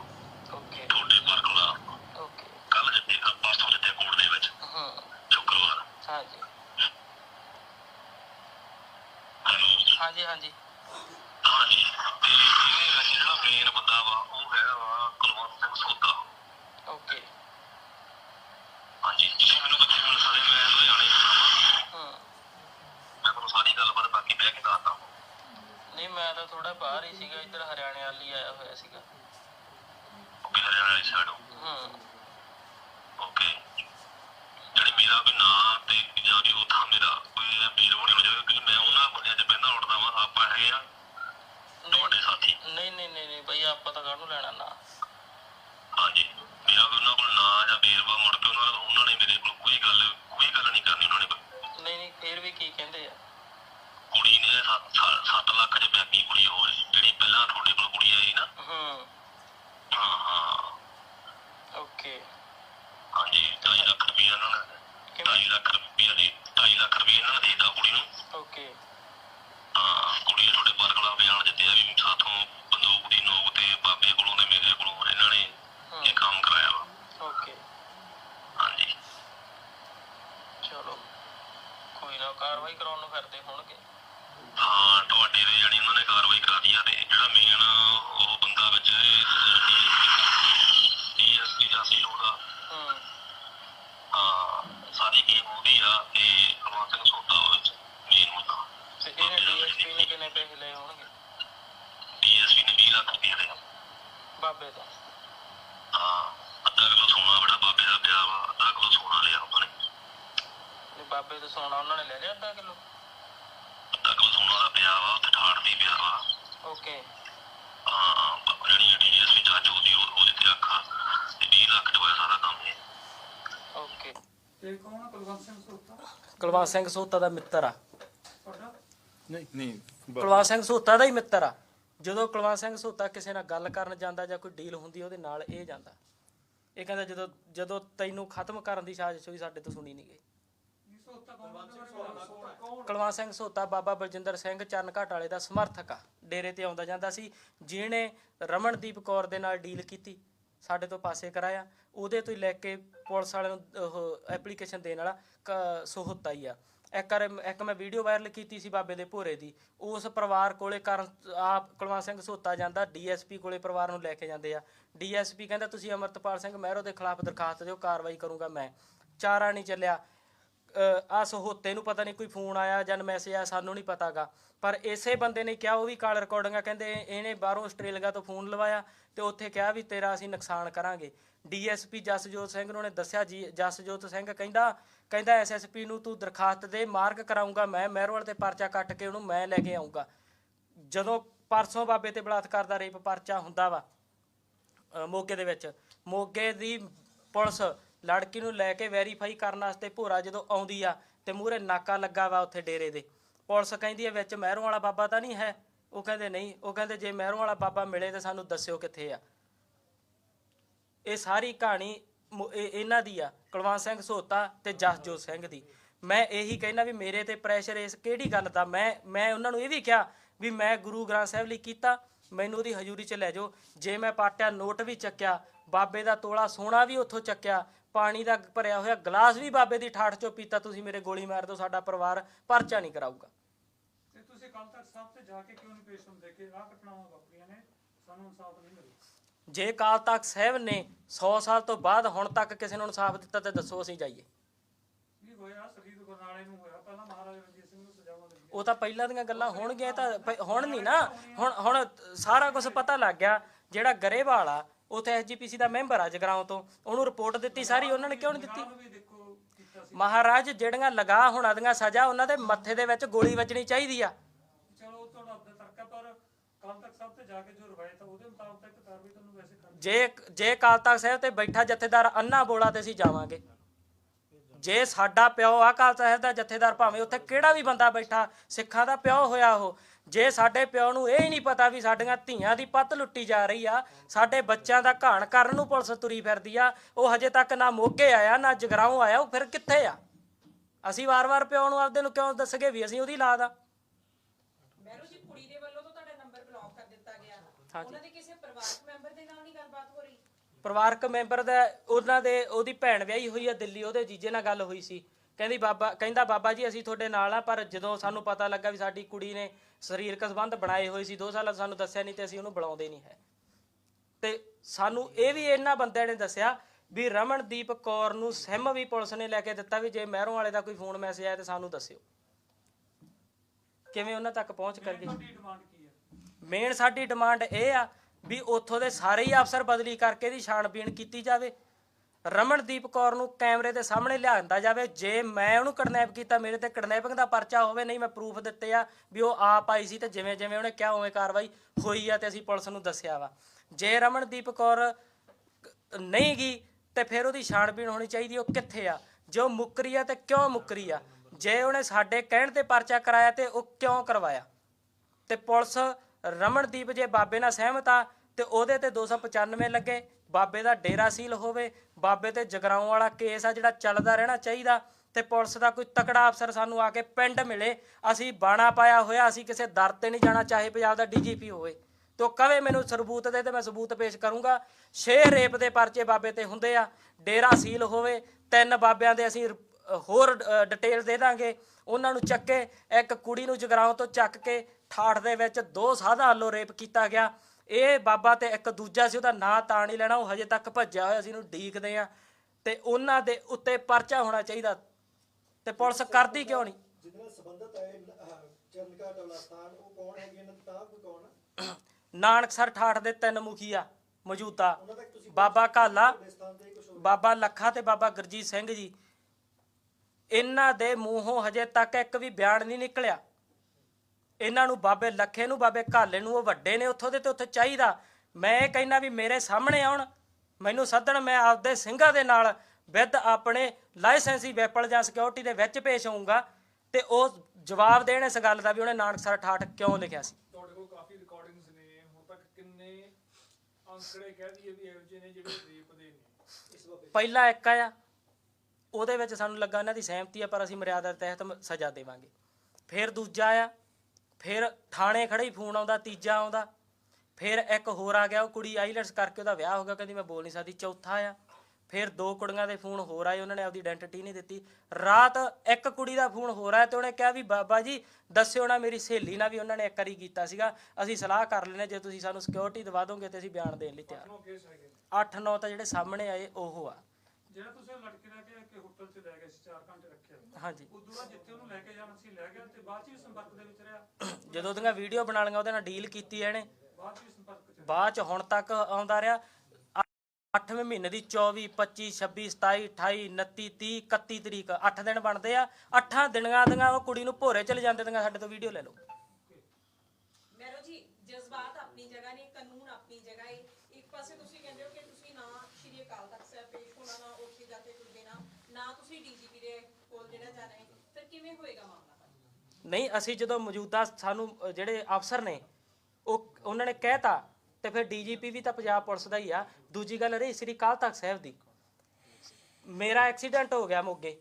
Speaker 7: ਓਕੇ
Speaker 8: ਤੁਹਾਡੇ ਪਰ ਖਿਲਾਫ
Speaker 7: ਓਕੇ
Speaker 8: ਕੱਲ ਜਿੱਤੇ ਪਰਸੋਂ ਜਿੱਤੇ ਕੋਰਟ ਦੇ ਵਿੱਚ
Speaker 7: ਹਾਂ
Speaker 8: ਸ਼ੁੱਕਰਵਾਰ
Speaker 7: ਹਾਂਜੀ
Speaker 8: ਹੈਲੋ
Speaker 7: ਹਾਂਜੀ ਹਾਂਜੀ
Speaker 8: ਹਾਂਜੀ ਤੇ ਇਹਦੇ ਵਿੱਚ ਜਿਹੜਾ ਮੇਨ ਬੰਦਾ ਵਾ ਉਹ ਹੈਗਾ ਵਾ ਕੁਲਵੰਤ ਸਿੰਘ ਸੋਦਾ
Speaker 7: ਓਕੇ
Speaker 8: ਹਾਂਜੀ ਤੁਸੀਂ ਮੈਨੂੰ ਕਿੱਥੇ ਮਿਲ ਸਕਦੇ ਮੈਂ ਲੁਧਿਆਣੇ ਹੁੰਦਾ ਵਾ
Speaker 7: ਹਾਂ
Speaker 8: ਮੈਂ ਤੁਹਾਨੂੰ ਸਾਰੀ ਗੱਲਬਾਤ ਬਾਕੀ ਬਹਿ ਕੇ ਦੱਸਦਾ
Speaker 7: ਨਹੀਂ ਮੈਂ ਤਾਂ ਥੋੜਾ ਬਾਹਰ ਹੀ ਸੀਗਾ ਇੱਧਰ ਹਰਿਆਣੇ ਵਾਲੀ ਆਇਆ ਹੋਇਆ ਸੀਗਾ।
Speaker 8: ਓਕੇ ਹਰਿਆਣਾ ਵਾਲੀ ਸਾਈਡ
Speaker 7: ਹਾਂ?
Speaker 8: ਓਕੇ ਜਿਹੜੀ ਮੇਰਾ ਵੀ ਨਾਂ ਤੇ ਜਾਂ ਵੀ ਉਹ ਥਾਂ ਮੇਰਾ ਕੋਈ ਮੇਲ ਹੋਣੀ ਹੋ ਜਾਵੇ ਕਿਉਂਕਿ ਮੈਂ ਉਹਨਾਂ ਬੰਦਿਆਂ 'ਚ ਪਹਿਲਾਂ ਉੱਠਦਾ ਵਾਂ ਆਪਾਂ ਹੈਗੇ ਆ ਤੁਹਾਡੇ ਸਾਥੀ।
Speaker 7: ਨਹੀਂ ਨਹੀਂ ਨਹੀਂ ਨਹੀਂ ਬਈ ਆਪਾਂ ਤਾਂ ਕਾਹਨੂੰ ਲੈਣਾ ਨਾ?
Speaker 8: ਹਾਂਜੀ। ਮੇਰਾ ਵੀ ਉਹਨਾਂ ਕੋਲ ਨਾਂ ਜਾਂ ਵੇਰਵਾ ਮੁੜ ਕੇ ਉਹਨਾਂ ਉਹਨਾਂ ਨੇ ਮੇਰੇ ਕੋਲ ਕੋਈ ਗੱਲ ਕੋਈ ਗੱਲ ਨਹੀਂ ਕਰਨੀ ਉਹਨਾਂ ਨੇ ਕੋਈ
Speaker 7: ਨਹੀਂ ਨਹੀਂ ਫੇਰ ਵੀ ਕੀ ਕਹਿੰਦੇ ਆ?
Speaker 8: ਕੁੜੀ ਨੇ 7 ਲੱਖ ਚ ਬੈਗੀ ਕੁੜੀ ਹੋਈ ਜਿਹੜੀ ਪਹਿਲਾਂ ਤੁਹਾਡੇ ਕੋਲ ਕੁੜੀ ਆਈ ਨਾ।
Speaker 7: ਹਾਂ।
Speaker 8: ਹਾਂ ਹਾਂ।
Speaker 7: ਓਕੇ।
Speaker 8: ਹਾਂਜੀ 2 ਲੱਖ ਰੁਪਏ ਉਹਨਾਂ ਨੇ
Speaker 7: ਕਿਵੇਂ?
Speaker 8: 2 ਲੱਖ ਰੁਪਏ ਦੇ 2 ਲੱਖ ਰੁਪਏ ਇਹਨਾਂ ਨੇ ਦੇ ਦਿੱਤਾ ਕੁੜੀ ਨੂੰ।
Speaker 7: ਓਕੇ।
Speaker 8: ਹਾਂ ਕੁੜੀ ਨੇ ਤੁਹਾਡੇ ਪਰ ਖਿਲਾਫ ਬਿਆਨ ਦਿੱਤੇ ਆ ਵੀ ਸਾਥੋਂ ਬੰਦੂਕ ਦੀ ਨੋਕ ਤੇ ਬਾਬੇ ਕੋਲੋਂ ਤੇ ਮੇਰੇ ਕੋਲੋਂ ਇਹਨਾਂ ਨੇ ਇਹ ਕੰਮ ਕਰਾਇਆ ਵਾ
Speaker 7: ਓਕੇ
Speaker 8: ਹਾਂਜੀ
Speaker 7: ਚਲੋ ਕੋਈ ਨਾ ਕਾਰਵਾਈ ਕਰਾਉਣ ਨੂੰ ਫਿਰਦੇ ਹੋਣਗੇ
Speaker 8: ਹਾਂ ਤੁਹਾਡੇ ਤੇ ਜਾਨੀ ਉਹਨਾਂ ਨੇ ਕਾਰਵਾਈ ਕਰਾ ਦਿੱਤੀ ਆ ਤੇ ਜਿਹੜਾ ਮੇਨ ਉਹ ਬੰਦਾ ਵਿੱਚ ਡੀਐਸਪੀ ਜਾਸੀ ਉਹਦਾ
Speaker 7: ਹਾਂ
Speaker 8: ਹਾਂ ਸਾਰੀ ਗੇਮ ਉਹਦੀ ਆ ਤੇ ਕੁਲਵੰਤ ਸਿੰਘ ਸੋਦਾ ਉਹ ਵਿੱਚ ਮੇਨ ਮੁੱਦਾ
Speaker 7: ਤੇ ਇਹਨੇ ਡੀਐਸਪੀ ਨੇ ਕਿੰਨੇ ਪੈਸੇ ਲਏ ਹੋਣਗੇ
Speaker 8: ਡੀਐਸਪੀ ਨੇ 20 ਲੱਖ ਰੁਪਏ ਦੇ
Speaker 7: ਬਾਬੇ ਤੋਂ
Speaker 8: ਹਾਂ ਅੱਧਾ ਕਿਲੋ ਸੋਨਾ ਬੜਾ ਬਾਬੇ ਦਾ ਪਿਆ ਵਾ ਅੱਧਾ ਕਿਲੋ ਸੋਨਾ ਲਿਆ ਉਹਨਾਂ ਨੇ
Speaker 7: ਤੇ ਬਾਬੇ ਤੋਂ ਸੋਨਾ ਉਹਨਾਂ ਨੇ ਲੈ ਲਿਆ ਅੱਧਾ ਕਿਲੋ
Speaker 8: ਅੱਧਾ ਕਿਲੋ ਸੋਨਾ ਦਾ ਪਿਆ ਵਾ ਉੱਥੇ ਠਾੜ ਦੀ ਪਿਆ ਵਾ
Speaker 7: ਓਕੇ
Speaker 8: ਹਾਂ ਜਿਹੜੀ ਡੀਐਸਪੀ ਜੱਜ ਉਹਦੀ ਉਹ- ਉਹਦੇ ਤੇ ਰੱਖਾ ਤੇ 20 ਲੱਖ ਚ ਹੋਇਆ ਸਾਰਾ ਕੰਮ ਇਹ
Speaker 7: ਓਕੇ
Speaker 2: ਤੇ ਕੌਣ ਆ ਕੁਲਵੰਤ ਸਿੰਘ ਸੋਤਾ
Speaker 1: ਕੁਲਵੰਤ ਸਿੰਘ ਸੋਤਾ ਦਾ ਮਿੱਤਰ ਆ।
Speaker 6: ਨਹੀਂ ਨਹੀਂ
Speaker 1: ਕੁਲਵੰਤ ਸਿੰਘ ਸੋਤਾ ਦਾ ਹੀ ਮਿੱਤਰ ਆ। ਜਦੋਂ ਕੁਲਵੰਤ ਸਿੰਘ ਸੋਤਾ ਕਿਸੇ ਨਾਲ ਗੱਲ ਕਰਨ ਜਾਂਦਾ ਜਾਂ ਕੋਈ ਡੀਲ ਹੁੰਦੀ ਉਹਦੇ ਨਾਲ ਇਹ ਜਾਂਦਾ। ਇਹ ਕਹਿੰਦਾ ਜਦੋਂ ਜਦੋਂ ਤੈਨੂੰ ਖਤਮ ਕਰਨ ਦੀ ਸਾਜ਼ਿਸ਼ ਹੋਈ ਸਾਡੇ ਤੋਂ ਸੁਣੀ ਨਹੀਂ ਗਈ। ਕੁਲਵੰਤ ਸਿੰਘ ਸੋਤਾ ਬਾਬਾ ਬਲਜਿੰਦਰ ਸਿੰਘ ਚਰਨ ਘਾਟ ਵਾਲੇ ਦਾ ਸਮਰਥਕ ਆ। ਡੇਰੇ ਤੇ ਆਉਂਦਾ ਜਾਂਦਾ ਸੀ। ਜਿਹਨੇ ਰਮਨਦੀਪ ਕੌਰ ਦੇ ਨਾਲ ਡੀਲ ਕੀਤੀ ਸਾਡੇ ਤੋਂ ਪਾਸੇ ਕਰਾਇਆ। ਉਹਦੇ ਤੋਂ ਹੀ ਲੈ ਕੇ ਪੁਲਿਸ ਵਾਲਿਆਂ ਨੂੰ ਉਹ ਐਪਲੀਕੇਸ਼ਨ ਦੇਣ ਵਾਲਾ ਕ- ਸੋਹਤਾ ਹੀ ਆ। ਇੱਕ ਵਾਰ ਇੱਕ ਮੈਂ ਵੀਡੀਓ ਵਾਇਰਲ ਕੀਤੀ ਸੀ ਬਾਬੇ ਦੇ ਭੋਰੇ ਦੀ। ਉਸ ਪਰਿਵਾਰ ਕੋਲੇ ਕਰਨ ਆਪ ਕੁਲਵੰਤ ਸਿੰਘ ਸੋਤਾ ਜਾਂਦਾ ਡੀਐਸਪੀ ਕੋਲੇ ਪਰਿਵਾਰ ਨੂੰ ਲੈ ਕੇ ਜਾਂਦੇ ਆ। ਡੀਐਸਪੀ ਕਹਿੰਦਾ, ਤੁਸੀਂ ਅਮਰਤਪਾਲ ਸਿੰਘ ਮਹਿਰੋ ਦੇ ਖਿਲਾਫ ਦਰਖਾਸਤ ਦਿਓ, ਕਾਰਵਾਈ ਕਰੂੰਗਾ ਮੈਂ। ਚਾਰਾ ਨਹੀਂ ਚੱਲਿਆ। ਆ ਸਹੋਤੇ ਨੂੰ ਪਤਾ ਨਹੀਂ ਕੋਈ ਫੋਨ ਆਇਆ, ਜਾਂ ਮੈਸੇਜ ਆਇਆ, ਸਾਨੂੰ ਨਹੀਂ ਪਤਾਗਾ। ਪਰ ਇਸੇ ਬੰਦੇ ਨੇ ਕਿਹਾ, ਉਹ ਵੀ ਕਾਲ ਰਿਕਾਰਡਿੰਗਾਂ ਕਹਿੰਦੇ ਇਹਨੇ ਬਾਹਰੋਂ ਆਸਟ੍ਰੇਲੀਆ ਤੋਂ ਫੋਨ ਲਵਾਇਆ ਤੇ ਉੱਥੇ ਕਿਹਾ ਵੀ ਤੇਰਾ ਅਸੀਂ ਨੁਕਸਾਨ ਕਰਾਂਗੇ। ਡੀਐਸਪੀ ਜਸਜੋਤ ਸਿੰਘ ਨੂੰ ਨੇ ਦੱਸਿਆ, ਜੀ ਜਸਜੋਤ ਸਿੰਘ ਕਹਿੰਦਾ ਕਹਿੰਦਾ ਐਸਐਸਪੀ ਨੂੰ ਤੂੰ ਦਰਖਾਸਤ ਦੇ ਮਾਰਕ ਕਰਾਉਂਗਾ ਮੈਂ ਮਹਿਰਵਾਲ ਤੇ ਪਰਚਾ ਕੱਟ ਕੇ ਉਹਨੂੰ ਮੈਂ ਲੈ ਕੇ ਆਉਂਗਾ ਜਦੋਂ ਪਰਸੋਂ ਬਾਬੇ ਤੇ ਬਲਾਤਕਾਰ ਦਾ ਰੇਪ ਪਰਚਾ ਹੁੰਦਾ ਵਾ ਮੋਗੇ ਦੇ ਵਿੱਚ, ਮੋਗੇ ਦੀ ਪੁਲਿਸ ਲੜਕੀ ਨੂੰ ਲੈ ਕੇ ਵੈਰੀਫਾਈ ਕਰਨ ਵਾਸਤੇ ਭੋਰਾ ਜਦੋਂ ਆਉਂਦੀ ਆ ਤੇ ਮੂਹਰੇ ਨਾਕਾ ਲੱਗਾ ਵਾ ਉੱਥੇ ਡੇਰੇ ਦੇ। ਪੁਲਿਸ ਕਹਿੰਦੀ ਹੈ ਵਿੱਚ ਮਹਿਰੋਂ ਵਾਲਾ ਬਾਬਾ ਤਾਂ ਨਹੀਂ ਹੈ? ਉਹ ਕਹਿੰਦੇ, ਨਹੀਂ। ਉਹ ਕਹਿੰਦੇ, ਜੇ ਮਹਿਰੋਂ ਵਾਲਾ ਬਾਬਾ ਮਿਲੇ ਤਾਂ ਸਾਨੂੰ ਦੱਸਿਓ ਕਿੱਥੇ ਆ। ਇਹ ਸਾਰੀ ਕਹਾਣੀ ਇਹਨਾਂ ਦੀ ਆ, ਕੁਲਵੰਤ ਸਿੰਘ ਸੋਤਾ ਤੇ ਜਸਜੋਤ ਸਿੰਘ ਦੀ। ਮੈਂ ਇਹੀ ਕਹਿਣਾ ਵੀ ਮੇਰੇ ਤੇ ਪ੍ਰੈਸ਼ਰ ਇਸ ਕਿਹੜੀ ਗੱਲ ਦਾ? ਮੈਂ ਮੈਂ ਉਹਨਾਂ ਨੂੰ ਇਹ ਵੀ ਕਿਹਾ ਵੀ ਮੈਂ ਗੁਰੂ ਗ੍ਰੰਥ ਸਾਹਿਬ ਲਈ ਕੀਤਾ, ਮੈਨੂੰ ਉਹਦੀ ਹਜ਼ੂਰੀ 'ਚ ਲੈ ਜਾਓ। ਜੇ ਮੈਂ ਪਾਟਿਆ ਨੋਟ ਵੀ ਚੱਕਿਆ, ਬਾਬੇ ਦਾ ਤੋਲਾ ਸੋਨਾ ਵੀ ਉੱਥੋਂ ਚੱਕਿਆ ਪਾਣੀ ਦਾ ਭਰਿਆ ਹੋਇਆ ਗਲਾਸ ਵੀ ਬਾਬੇ ਦੀ ਠਾਠ 'ਚੋਂ ਪੀਤਾ ਤੁਸੀਂ ਮੇਰੇ ਗੋਲੀ ਮਾਰ ਦਿਓ ਸਾਡਾ ਪਰਿਵਾਰ ਪਰਚਾ ਨਹੀਂ ਕਰਾਊਗਾ।
Speaker 2: ਤੇ ਤੁਸੀਂ ਕੱਲ ਤੱਕ ਸਾਹਿਬ ਤੇ ਜਾ ਕੇ ਕਿਉਂ ਨਹੀਂ ਪੇਸ਼ ਹੁੰਦੇ ਕਿ ਆਹ ਘਟਨਾਵਾਂ ਵਾਪਰੀਆਂ ਨੇ ਸਾਨੂੰ ਇਨਸਾਫ ਨਹੀਂ ਮਿਲਿਆ
Speaker 1: ਜੇ ਅਕਾਲ ਤਖਤ ਸਾਹਿਬ ਨੇ 100 ਸਾਲ ਤੋਂ ਬਾਅਦ ਹੁਣ ਤੱਕ ਕਿਸੇ ਨੂੰ ਇਨਸਾਫ ਦਿੱਤਾ ਤੇ ਦੱਸੋ ਅਸੀਂ ਜਾਈਏ।
Speaker 2: ਕੀ ਹੋਇਆ ਸ਼ਹੀਦ ਗੁਰਨਾਲੇ ਨੂੰ ਹੋਇਆ ਪਹਿਲਾਂ ਮਹਾਰਾਜਾ ਰਣਜੀਤ ਸਿੰਘ ਨੂੰ ਸਜ਼ਾਵਾਂ ਦਿੱਤੀਆਂ।
Speaker 1: ਉਹ ਤਾਂ ਪਹਿਲਾਂ ਦੀਆਂ ਗੱਲਾਂ ਹੋਣਗੀਆਂ ਤਾਂ ਹੁਣ ਨਹੀਂ ਨਾ ਹੁਣ ਹੁਣ ਸਾਰਾ ਕੁਝ ਪਤਾ ਲੱਗ ਗਿਆ ਜਿਹੜਾ ਗਰੇਵਾਲ ਆ ਤਾਂ ਐਸਜੀਪੀਸੀ ਦਾ ਮੈਂਬਰ ਆ ਜਗਰਾਉਂ ਤੋਂ। ਉਹਨੂੰ ਰਿਪੋਰਟ ਦਿੱਤੀ ਸਾਰੀ ਉਹਨਾਂ ਨੇ ਕਿਉਂ ਨਹੀਂ ਦਿੱਤੀ? ਮਹਾਰਾਜ ਜਿਹੜੀਆਂ ਲਗਾ ਹੋਣਾ ਦੀਆਂ ਸਜ਼ਾ ਉਹਨਾਂ ਦੇ ਮੱਥੇ ਦੇ ਵਿੱਚ ਗੋਲੀ ਵੱਜਣੀ ਚਾਹੀਦੀ ਆ।
Speaker 2: ਚਲੋ ਉਹ ਤੁਹਾਡਾ ਆਪਦਾ ਤਰਕ ਹੈ ਪਰ ਕੱਲ ਤੱਕ ਸਾਹਿਬ ਤੇ ਜਾ ਕੇ ਜੋ ਰਵਾਇਤ ਆ ਉਹਦੇ ਮੁਤਾਬਕ ਤਾਂ ਇੱਕ ਕਾਰਵਾਈ ਤੁਹਾਨੂੰ ਵੈਸੇ ਕਰਨੀ
Speaker 1: ਜੇ ਜੇ ਅਕਾਲ ਤਖਤ ਸਾਹਿਬ ਤੇ ਬੈਠਾ ਜਥੇਦਾਰ ਅੰਨਾ ਬੋਲਾ ਤੇ ਅਸੀਂ ਜਾਵਾਂਗੇ। ਜੇ ਸਾਡਾ ਪਿਓ ਆ ਤਖਤ ਸਾਹਿਬ ਦਾ ਜਥੇਦਾਰ ਭਾਵੇਂ ਉੱਥੇ ਕਿਹੜਾ ਵੀ ਬੰਦਾ ਬੈਠਾ ਸਿੱਖਾਂ ਦਾ ਪਿਓ ਹੋਇਆ ਉਹ ਜੇ ਸਾਡੇ ਪਿਓ ਨੂੰ ਇਹ ਹੀ ਨਹੀਂ ਪਤਾ ਵੀ ਸਾਡੀਆਂ ਧੀਆਂ ਦੀ ਪੱਤ ਲੁੱਟੀ ਜਾ ਰਹੀ ਆ ਸਾਡੇ ਬੱਚਿਆਂ ਦਾ ਘਾਣ ਕਰਨ ਨੂੰ ਪੁਲਿਸ ਤੁਰੀ ਫਿਰਦੀ ਆ ਉਹ ਹਜੇ ਤੱਕ ਨਾ ਮੋਗੇ ਆਇਆ ਨਾ ਜਗਰਾਉਂ ਆਇਆ ਉਹ ਫਿਰ ਕਿੱਥੇ ਆ? ਅਸੀਂ ਵਾਰ-ਵਾਰ ਪਿਓ ਨੂੰ ਆਪਦੇ ਨੂੰ ਕਿਉਂ ਦੱਸਗੇ ਵੀ ਅਸੀਂ ਉਹਦੀ ਲਾਦ ਆ?
Speaker 9: ਮਹਿਰੂ ਜੀ ਕੁੜੀ ਦੇ ਵੱਲੋਂ ਤਾਂ ਤੁਹਾਡਾ ਨੰਬਰ ਬਲੌਕ ਕਰ ਦਿੱਤਾ ਗਿਆ।
Speaker 1: ਹਾਂਜੀ।
Speaker 9: ਉਹਨਾਂ ਦੇ ਕਿਸੇ ਪਰਿਵਾਰਕ ਮੈਂਬਰ ਦੇ ਨਾਲ ਨਹੀਂ ਗੱਲਬਾਤ ਹੋ ਰਹੀ?
Speaker 1: ਪਰਿਵਾਰਕ ਮੈਂਬਰ ਦਾ ਉਹਨਾਂ ਦੇ ਉਹਦੀ ਭੈਣ ਵਿਆਹੀ ਹੋਈ ਆ ਦਿੱਲੀ ਉਹਦੇ ਜੀਜੇ ਨਾਲ ਗੱਲ ਹੋਈ ਸੀ। ਕਹਿੰਦੀ ਬਾਬਾ ਕਹਿੰਦਾ ਬਾਬਾ ਜੀ ਅਸੀਂ ਤੁਹਾਡੇ ਨਾਲ ਆ ਪਰ ਜਦੋਂ ਸਾਨੂੰ ਪਤਾ ਲੱਗਾ ਵੀ ਸਾਡੀ ਕੁੜੀ ਨੇ ਸਰੀਰਕ ਸੰਬੰਧ ਬਣਾਏ ਹੋਏ ਸੀ 2 ਸਾਲ ਸਾਨੂੰ ਦੱਸਿਆ ਨਹੀਂ ਤੇ ਅਸੀਂ ਉਹਨੂੰ ਬੁਲਾਉਂਦੇ ਨਹੀਂ ਹੈ। ਤੇ ਸਾਨੂੰ ਇਹ ਵੀ ਇਹਨਾਂ ਬੰਦਿਆਂ ਨੇ ਦੱਸਿਆ ਵੀ ਰਮਨਦੀਪ ਕੌਰ ਨੂੰ ਸਿਮ ਵੀ ਪੁਲਿਸ ਨੇ ਲੈ ਕੇ ਦਿੱਤਾ ਵੀ ਜੇ ਮਹਿਰੋਂ ਵਾਲੇ ਦਾ ਕੋਈ ਫੋਨ ਮੈਸੇਜ ਆਇਆ ਤੇ ਸਾਨੂੰ ਦੱਸਿਓ। ਕਿਵੇਂ ਉਹਨਾਂ ਤੱਕ ਪਹੁੰਚ ਕਰਗੇ
Speaker 2: ਤੁਹਾਡੀ ਡਿਮਾਂਡ ਕੀ ਹੈ?
Speaker 1: ਮੇਨ ਸਾਡੀ ਡਿਮਾਂਡ ਇਹ ਆ ਵੀ ਉੱਥੋਂ ਦੇ ਸਾਰੇ ਹੀ ਅਫਸਰ ਬਦਲੀ ਕਰਕੇ ਦੀ ਛਾਣਬੀਣ ਕੀਤੀ ਜਾਵੇ। ਰਮਨਦੀਪ ਕੌਰ ਨੂੰ ਕੈਮਰੇ ਦੇ ਸਾਹਮਣੇ ਲਿਆਂਦਾ ਜਾਵੇ। ਜੇ ਮੈਂ ਉਹਨੂੰ ਕਿਡਨੈਪ ਕੀਤਾ, ਮੇਰੇ ਤੇ ਕਿਡਨੈਪਿੰਗ ਦਾ ਪਰਚਾ ਹੋਵੇ, ਨਹੀਂ ਮੈਂ ਪ੍ਰੂਫ ਦਿੱਤੇ ਆ ਵੀ ਉਹ ਆਪ ਆਈ ਸੀ ਤੇ ਜਿਵੇਂ ਜਿਵੇਂ ਉਹਨੇ ਕਿਹਾ, ਉਵੇਂ ਕਾਰਵਾਈ ਹੋਈ ਆ ਤੇ ਅਸੀਂ ਪੁਲਿਸ ਨੂੰ ਦੱਸਿਆ ਵਾ। ਜੇ ਰਮਨਦੀਪ ਕੌਰ ਨਹੀਂ ਗਈ, ਤੇ ਫਿਰ ਉਹਦੀ ਛਾਣਬੀਣ ਹੋਣੀ ਚਾਹੀਦੀ, ਉਹ ਕਿੱਥੇ ਆ? ਜੋ ਮੁੱਕਰੀ ਆ ਤੇ ਕਿਉਂ ਮੁੱਕਰੀ ਆ? ਜੇ ਉਹਨੇ ਸਾਡੇ ਕਹਿਣ ਤੇ ਪਰਚਾ ਕਰਾਇਆ ਤੇ ਉਹ ਕਿਉਂ ਕਰਵਾਇਆ? ਤੇ ਪੁਲਿਸ ਰਮਨਦੀਪ ਜੇ ਬਾਬੇ ਨਾਲ ਸਹਿਮਤ ਆ, ਤੇ ਉਹਦੇ ਤੇ 295 ਲੱਗੇ ਬਾਬੇ ਦਾ ਡੇਰਾ ਸੀਲ ਹੋਵੇ, ਬਾਬੇ ਤੇ ਜਗਰਾਉਂ ਵਾਲਾ ਕੇਸ ਆ ਜਿਹੜਾ ਚੱਲਦਾ ਰਹਿਣਾ ਚਾਹੀਦਾ ਤੇ ਪੁਲਿਸ ਦਾ ਕੋਈ ਤਕੜਾ ਅਫਸਰ ਸਾਨੂੰ ਆ ਕੇ ਪਿੰਡ ਮਿਲੇ। ਅਸੀਂ ਬਾਣਾ ਪਾਇਆ ਹੋਇਆ, ਅਸੀਂ ਕਿਸੇ ਦਰ ਤੇ ਨਹੀਂ ਜਾਣਾ, ਚਾਹੇ ਪੰਜਾਬ ਦਾ ਡੀਜੀਪੀ ਹੋਵੇ। ਤੋ ਕਵੇ ਮੈਨੂੰ ਸਬੂਤ ਦੇ ਤੇ ਮੈਂ ਸਬੂਤ ਪੇਸ਼ ਕਰੂੰਗਾ। ਛੇ ਰੇਪ ਦੇ ਪਰਚੇ ਬਾਬੇ ਤੇ ਹੁੰਦੇ ਆ। ਡੇਰਾ ਸੀਲ ਹੋਵੇ, ਤਿੰਨ ਬਾਬਿਆਂ ਦੇ ਅਸੀਂ ਹੋਰ ਡਿਟੇਲ ਦੇ ਦਾਂਗੇ। ਉਹਨਾਂ ਨੂੰ ਚੱਕੇ, ਇੱਕ ਕੁੜੀ ਨੂੰ ਜਗਰਾਉਂ ਤੋਂ ਚੱਕ ਕੇ, ਠਾਠ ਦੇ ਵਿੱਚ ਦੋ ਸਾਧਾਂ ਵੱਲੋਂ ਰੇਪ ਕੀਤਾ ਗਿਆ। ਇਹ ਬਾਬਾ ਤੇ ਇੱਕ ਦੂਜਾ ਸੀ ਉਹਦਾ ਨਾਂ ਤਾਂ ਨਹੀਂ ਲੈਣਾ ਉਹ ਹਜੇ ਤੱਕ ਭੱਜਿਆ ਹੋਇਆ ਸੀ ਇਹਨੂੰ ਡੀਕਦੇ ਆ। ਤੇ ਉਹਨਾਂ ਦੇ ਉੱਤੇ ਪਰਚਾ ਹੋਣਾ ਚਾਹੀਦਾ। ਤੇ ਪੁਲਿਸ ਕਰਦੀ ਕਿਉਂ ਨਹੀਂ?
Speaker 10: ਜਿਹਦੇ ਨਾਲ ਸੰਬੰਧਤ ਹੈ ਚਰਨਕਾ ਟਵਲਾਸਤਾਨ ਉਹ ਕੌਣ ਹੈਗੇ ਇਹਨਾਂ ਦਾ ਤਾਂ ਕੋਈ ਕੌਣ ਆ?
Speaker 1: ਨਾਨਕਸਰ ਠਾਠ ਦੇ ਤਿੰਨ ਮੁਖੀ ਆ ਮੌਜੂਦਾ ਬਾਬਾ ਕਾਲਾ ਬਾਬਾ ਲੱਖਾ ਤੇ ਬਾਬਾ ਗੁਰਜੀਤ ਸਿੰਘ ਜੀ। ਇਹਨਾਂ ਦੇ ਮੂੰਹੋਂ ਹਜੇ ਤੱਕ ਇੱਕ ਵੀ ਬਿਆਨ ਨਹੀਂ ਨਿਕਲਿਆ। ਇਹਨਾਂ ਨੂੰ ਬਾਬੇ ਲੱਖੇ ਨੂੰ ਬਾਬੇ ਘਾਲੇ ਨੂੰ ਉਹ ਵੱਡੇ ਨੇ ਉੱਥੋਂ ਦੇ ਤੇ ਉੱਥੇ ਚਾਹੀਦਾ। ਮੈਂ ਇਹ ਕਹਿੰਦਾ ਵੀ ਮੇਰੇ ਸਾਹਮਣੇ ਆਉਣ। ਮੈਨੂੰ ਸੱਦਣ ਮੈਂ ਆਪਦੇ ਸਿੰਘਾਂ ਦੇ ਨਾਲ ਵਿਦ ਆਪਣੇ ਲਾਇਸੈਂਸੀ ਵੈਪਨ ਜਾਂ ਸਿਕਿਉਰਿਟੀ ਦੇ ਵਿੱਚ ਪੇਸ਼ ਹੋਊਂਗਾ ਤੇ ਉਹ ਜਵਾਬ ਦੇਣ ਇਸ ਗੱਲ ਦਾ ਵੀ ਉਹਨੇ ਨਾਨਕਸਰ ਠਾਠ ਕਿਉਂ ਲਿਖਿਆ ਸੀ।
Speaker 5: ਤੁਹਾਡੇ ਕੋਲ ਕਾਫੀ ਰਿਕਾਰਡਿੰਗਸ ਨੇ ਹੁਣ ਤੱਕ ਕਿੰਨੇ ਅੰਕੜੇ ਕਹਿ ਦਈਏ ਵੀ ਇਹੋ ਜਿਹੇ ਨੇ ਜਿਹੜੇ ਰੇਪ ਦੇ ਨੇ। ਇਸ ਬਾਬਤ
Speaker 1: ਪਹਿਲਾ ਇੱਕ ਆ ਉਹਦੇ ਵਿੱਚ ਸਾਨੂੰ ਲੱਗਾ ਇਹਨਾਂ ਦੀ ਸਹਿਮਤੀ ਆ ਪਰ ਅਸੀਂ ਮਰਿਆਦਾ ਦੇ ਤਹਿਤ ਸਜ਼ਾ ਦੇਵਾਂਗੇ। ਫਿਰ ਦੂਜਾ ਆ ਫਿਰ ਥਾਣੇ ਖੜੇ ਹੀ ਫੋਨ ਆਉਂਦਾ ਤੀਜਾ ਆਉਂਦਾ। ਫਿਰ ਇੱਕ ਹੋਰ ਆ ਗਿਆ ਉਹ ਕੁੜੀ ਆਈਲੈਟਸ ਕਰਕੇ ਉਹਦਾ ਵਿਆਹ ਹੋ ਗਿਆ ਕਹਿੰਦੀ ਮੈਂ ਬੋਲ ਨਹੀਂ ਸਕਦੀ ਚੌਥਾ ਆ। ਫਿਰ ਦੋ ਕੁੜੀਆਂ ਦੇ ਫੋਨ ਹੋਰ ਆਏ ਉਹਨਾਂ ਨੇ ਆਪਦੀ ਆਇਡੈਂਟੀਟੀ ਨਹੀਂ ਦਿੱਤੀ। ਰਾਤ ਇੱਕ ਕੁੜੀ ਦਾ ਫੋਨ ਹੋਰ ਆਇਆ ਤੇ ਉਹਨੇ ਕਿਹਾ ਵੀ ਬਾਬਾ ਜੀ ਦੱਸਿਓ ਨਾ ਮੇਰੀ ਸਹੇਲੀ ਨਾਲ ਵੀ ਉਹਨਾਂ ਨੇ ਇੱਕ ਵਾਰੀ ਕੀਤਾ ਸੀਗਾ। ਅਸੀਂ ਸਲਾਹ ਕਰ ਲੈਨੇ ਜੇ ਤੁਸੀਂ ਸਾਨੂੰ ਸਿਕਿਉਰਿਟੀ ਦਵਾ ਦੋਗੇ ਤੇ ਅਸੀਂ ਬਿਆਨ ਦੇਣ ਲਈ ਤਿਆਰ
Speaker 5: ਕਿਉਂ ਕੇਸ ਹੈਗੇ ਨੇ।
Speaker 1: 8 9 ਤਾਂ ਜਿਹੜੇ ਸਾਹਮਣੇ ਆਏ ਉਹ ਆ।
Speaker 2: ਜਿਹੜਾ ਤੁਸੀਂ ਉਹ ਲੜਕੇ ਲੈ ਕੇ ਕਿ ਹੋਟਲ 'ਚ ਲੈ ਗਏ ਸੀ 4 ਘੰਟੇ ਰੱਖਿਆ।
Speaker 1: ਹਾਂਜੀ।
Speaker 2: ਉਦੋਂ ਬਾਅਦ ਜਿੱਥੇ ਉਹਨੂੰ ਲੈ ਕੇ ਜਾਣਾ ਸੀ ਲੈ ਗਿਆ ਤੇ ਬਾਅਦ 'ਚ ਵੀ ਸੰਪਰਕ ਦੇ ਵਿੱਚ ਰਿਹਾ।
Speaker 1: ਜਦੋਂ ਉਹਦੀਆਂ ਵੀਡੀਓ ਬਣਾ ਲਈਆਂ ਉਹਦੇ ਨਾਲ ਡੀਲ ਕੀਤੀ ਇਹਨੇ।
Speaker 2: ਬਾਅਦ 'ਚ ਵੀ ਸੰਪਰਕ 'ਚ
Speaker 1: ਬਾਅਦ ਚ ਹੁਣ ਤੱਕ ਆਉਂਦਾ ਰਿਹਾ। 8ਵੇਂ ਮਹੀਨੇ ਦੀ 24 25 26 27 28 29 30 31 ਤਰੀਕ। 8 ਦਿਨ ਬਣਦੇ ਆ। 8 ਦਿਨਾਂ ਦੀਆਂ ਉਹ ਕੁੜੀ ਨੂੰ ਭੋਰੇ ਚਲੇ ਜਾਂਦੇ ਦੀਆਂ ਸਾਡੇ ਤੋਂ ਵੀਡੀਓ ਲੈ ਲਓ
Speaker 9: ਮੈਰੋ ਜੀ ਜਜ਼ਬਾਤ ਆਪਣੀ ਜਗ੍ਹਾ ਨੇ ਕਾਨੂੰਨ ਆਪਣੀ ਜਗ੍ਹਾ ਹੈ ਇੱਕ ਪਾਸੇ ਤੁਸੀਂ ਕਹਿੰਦੇ ਹੋ ਕਿ ਤੁਸੀਂ ਨਾ ਸ਼੍ਰੀ ਅਕਾਲ ਤਖਤ ਸਾਹਿਬ ਪੇਸ਼ ਹੋਣਾ ਨਾ ਉੱਥੇ ਜਾ ਕੇ ਕੁਝ ਦੇਣਾ ਨਾ ਤੁਸੀਂ ਡੀਜੀਪੀ ਦੇ ਕੋਲ ਜਿਹੜਾ ਜਾਣਾ ਹੈ ਫਿਰ ਕਿਵੇਂ ਹੋਏਗਾ ਮਾਮਲਾ?
Speaker 1: ਨਹੀਂ ਅਸੀਂ ਜਦੋਂ ਮੌਜੂਦਾ ਸਾਨੂੰ ਅ, ਜਿਹੜੇ ਅਫਸਰ ਨੇ ਉਹ ਉਹਨਾਂ ਨੇ ਕਹਿਤਾ ਤੇ ਫਿਰ ਡੀਜੀਪੀ ਵੀ ਤਾਂ ਪੰਜਾਬ ਪੁਲਿਸ ਦਾ ਹੀ ਆ। ਦੂਜੀ ਗੱਲ ਰਹੀ ਸ੍ਰੀ ਅਕਾਲ ਤਖਤ ਸਾਹਿਬ ਦੀ। ਮੇਰਾ ਐਕਸੀਡੈਂਟ ਹੋ ਗਿਆ ਮੋਗੇ।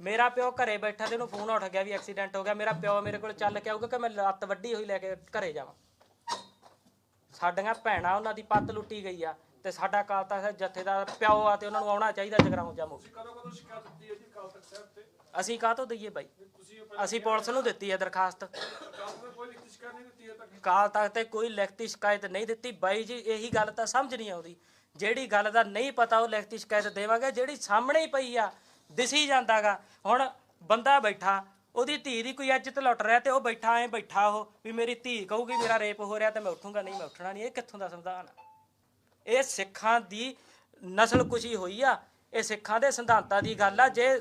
Speaker 1: ਮੇਰਾ ਪਿਓ ਘਰੇ ਬੈਠਾ ਤੇ ਉਹਨੂੰ ਫੋਨ ਉੱਠ ਗਿਆ ਵੀ ਐਕਸੀਡੈਂਟ ਹੋ ਗਿਆ। ਮੇਰਾ ਪਿਓ ਮੇਰੇ ਕੋਲ ਚੱਲ ਕੇ ਆਊਗਾ ਕਿ ਮੈਂ ਲੱਤ ਵੱਡੀ ਹੋਈ ਲੈ ਕੇ ਘਰੇ ਜਾਵਾਂ। ਸਾਡੀਆਂ ਭੈਣਾਂ ਉਹਨਾਂ ਦੀ ਪੱਤ ਲੁੱਟੀ ਗਈ ਆ। ਤੇ ਸਾਡਾ ਅਕਾਲ ਤਖਤ ਸਾਹਿਬ ਜਥੇਦਾਰ ਪਿਓ ਆ ਤੇ ਉਹਨਾਂ ਨੂੰ ਆਉਣਾ ਚਾਹੀਦਾ ਜਗਰਾਉਂ ਜਾਂ ਮੋਗੇ
Speaker 5: ਕਦੋਂ ਕਦੋਂ ਸ਼ਿਕਾਇਤ ਦਿੱਤੀ ਹੈ ਜੀ ਅਕਾਲ ਤਖਤ ਸਾਹਿਬ ਤੇ?
Speaker 1: ਅਸੀਂ ਕਾਹ ਤੋਂ ਦਈਏ ਬਾਈ?
Speaker 5: ਤੁਸੀਂ
Speaker 1: ਅਸੀਂ ਪੁਲਿਸ ਨੂੰ ਦਿੱਤੀ ਹੈ ਦਰਖਾਸਤ।
Speaker 5: ਅਕਾਲ ਤਖਤ ਕੋਈ ਲਿਖਤੀ ਸ਼ਿਕਾਇਤ ਨਹੀਂ ਦਿੱਤੀ ਹੈ ਤੱਕ
Speaker 1: ਕਾਲ ਤੱਕ ਤੇ ਕੋਈ ਲਿਖਤੀ ਸ਼ਿਕਾਇਤ ਨਹੀਂ ਦਿੱਤੀ। ਬਾਈ ਜੀ ਇਹੀ ਗੱਲ ਤਾਂ ਸਮਝ ਨਹੀਂ ਆਉਂਦੀ। ਜਿਹੜੀ ਗੱਲ ਦਾ ਨਹੀਂ ਪਤਾ ਉਹ ਲਿਖਤੀ ਸ਼ਿਕਾਇਤ ਦੇਵਾਂਗੇ। ਜਿਹੜੀ ਸਾਹਮਣੇ ਹੀ ਪਈ ਆ ਦਿਸੀ ਜਾਂਦਾਗਾ। ਹੁਣ ਬੰਦਾ ਬੈਠਾ ਉਹਦੀ ਧੀ ਦੀ ਕੋਈ ਇੱਜ਼ਤ ਲੁੱਟ ਰਿਹਾ ਤੇ ਉਹ ਬੈਠਾ ਐ ਬੈਠਾ ਉਹ ਵੀ ਮੇਰੀ ਧੀ ਕਹੂਗੀ ਮੇਰਾ ਰੇਪ ਹੋ ਰਿਹਾ ਤੇ ਮੈਂ ਉੱਠੂੰਗਾ। ਨਹੀਂ ਮੈਂ ਉੱਠਣਾ ਨਹੀਂ। ਇਹ ਕਿੱਥੋਂ ਦਾ ਸੰਵਿਧਾਨ ਆ? ਇਹ ਸਿੱਖਾਂ ਦੀ ਨਸਲ ਕੁਸ਼ੀ ਹੋਈ ਆ। ਇਹ ਸਿੱਖਾਂ ਦੇ ਸਿਧਾਂਤਾਂ ਦੀ ਗੱਲ ਆ। ਜੇ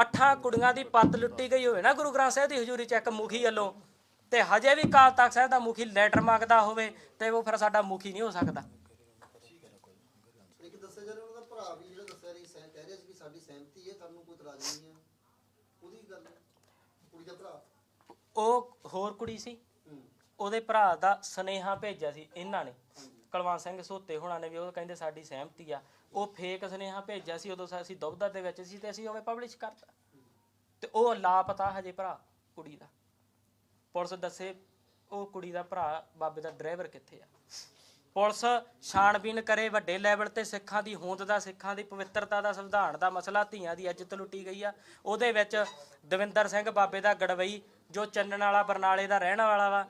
Speaker 1: ਅੱਠਾਂ ਕੁੜੀਆਂ ਦੀ ਪੱਤ ਲੁੱਟੀ ਗਈ ਹੋਵੇ ਨਾ ਗੁਰੂ ਗ੍ਰੰਥ ਸਾਹਿਬ ਦੀ ਹਜ਼ੂਰੀ ਚ ਇੱਕ ਮੁਖੀ ਵੱਲੋਂ ਤੇ ਹਜੇ ਵੀ ਕਾਲ ਤਖਤ ਸਾਹਿਬ ਦਾ ਮੁਖੀ ਲੈਟਰ ਮੰਗਦਾ ਹੋਵੇ ਤੇ ਉਹ ਫਿਰ ਸਾਡਾ ਮੁਖੀ ਨਹੀਂ ਹੋ ਸਕਦਾ। ਉਹ ਹੋਰ ਕੁੜੀ ਸੀ। ਉਹਦੇ ਭਰਾ ਦਾ ਸਨੇਹਾ ਭੇਜਿਆ ਸੀ ਇਹਨਾਂ ਨੇ। ਕੁਲਵੰਤ ਸਿੰਘ ਸੋਤੇ ਹੋਣਾ ਨੇ ਵੀ ਉਹ ਕਹਿੰਦੇ ਸਾਡੀ ਸਹਿਮਤੀ ਆ। ਉਹ ਫੇਕ ਸੁਨੇਹਾ ਭੇਜਿਆ ਸੀ ਉਦੋਂ ਅਸੀਂ ਦੁਬਦਾ ਦੇ ਵਿੱਚ ਸੀ ਤੇ ਅਸੀਂ ਉਵੇਂ ਪਬਲਿਸ਼ ਕਰਤਾ। ਤੇ ਉਹ ਲਾਪਤਾ ਹਜੇ ਭਰਾ ਕੁੜੀ ਦਾ। ਪੁਲਿਸ ਦੱਸੇ ਉਹ ਕੁੜੀ ਦਾ ਭਰਾ ਬਾਬੇ ਦਾ ਡਰਾਈਵਰ ਕਿੱਥੇ ਆ। ਪੁਲਿਸ ਛਾਣਬੀਨ ਕਰੇ ਵੱਡੇ ਲੈਵਲ ਤੇ ਸਿੱਖਾਂ ਦੀ ਹੋਂਦ ਦਾ, ਸਿੱਖਾਂ ਦੀ ਪਵਿੱਤਰਤਾ ਦਾ, ਸੰਵਿਧਾਨ ਦਾ ਮਸਲਾ, ਧੀਆਂ ਦੀ ਇੱਜ਼ਤ ਲੁੱਟੀ ਗਈ ਆ। ਉਹਦੇ ਵਿੱਚ ਦਵਿੰਦਰ ਸਿੰਘ ਬਾਬੇ ਦਾ ਗੜਵਈ, ਜੋ ਚੰਨਣ ਵਾਲਾ, ਬਰਨਾਲੇ ਦਾ ਰਹਿਣ ਵਾਲਾ ਵਾ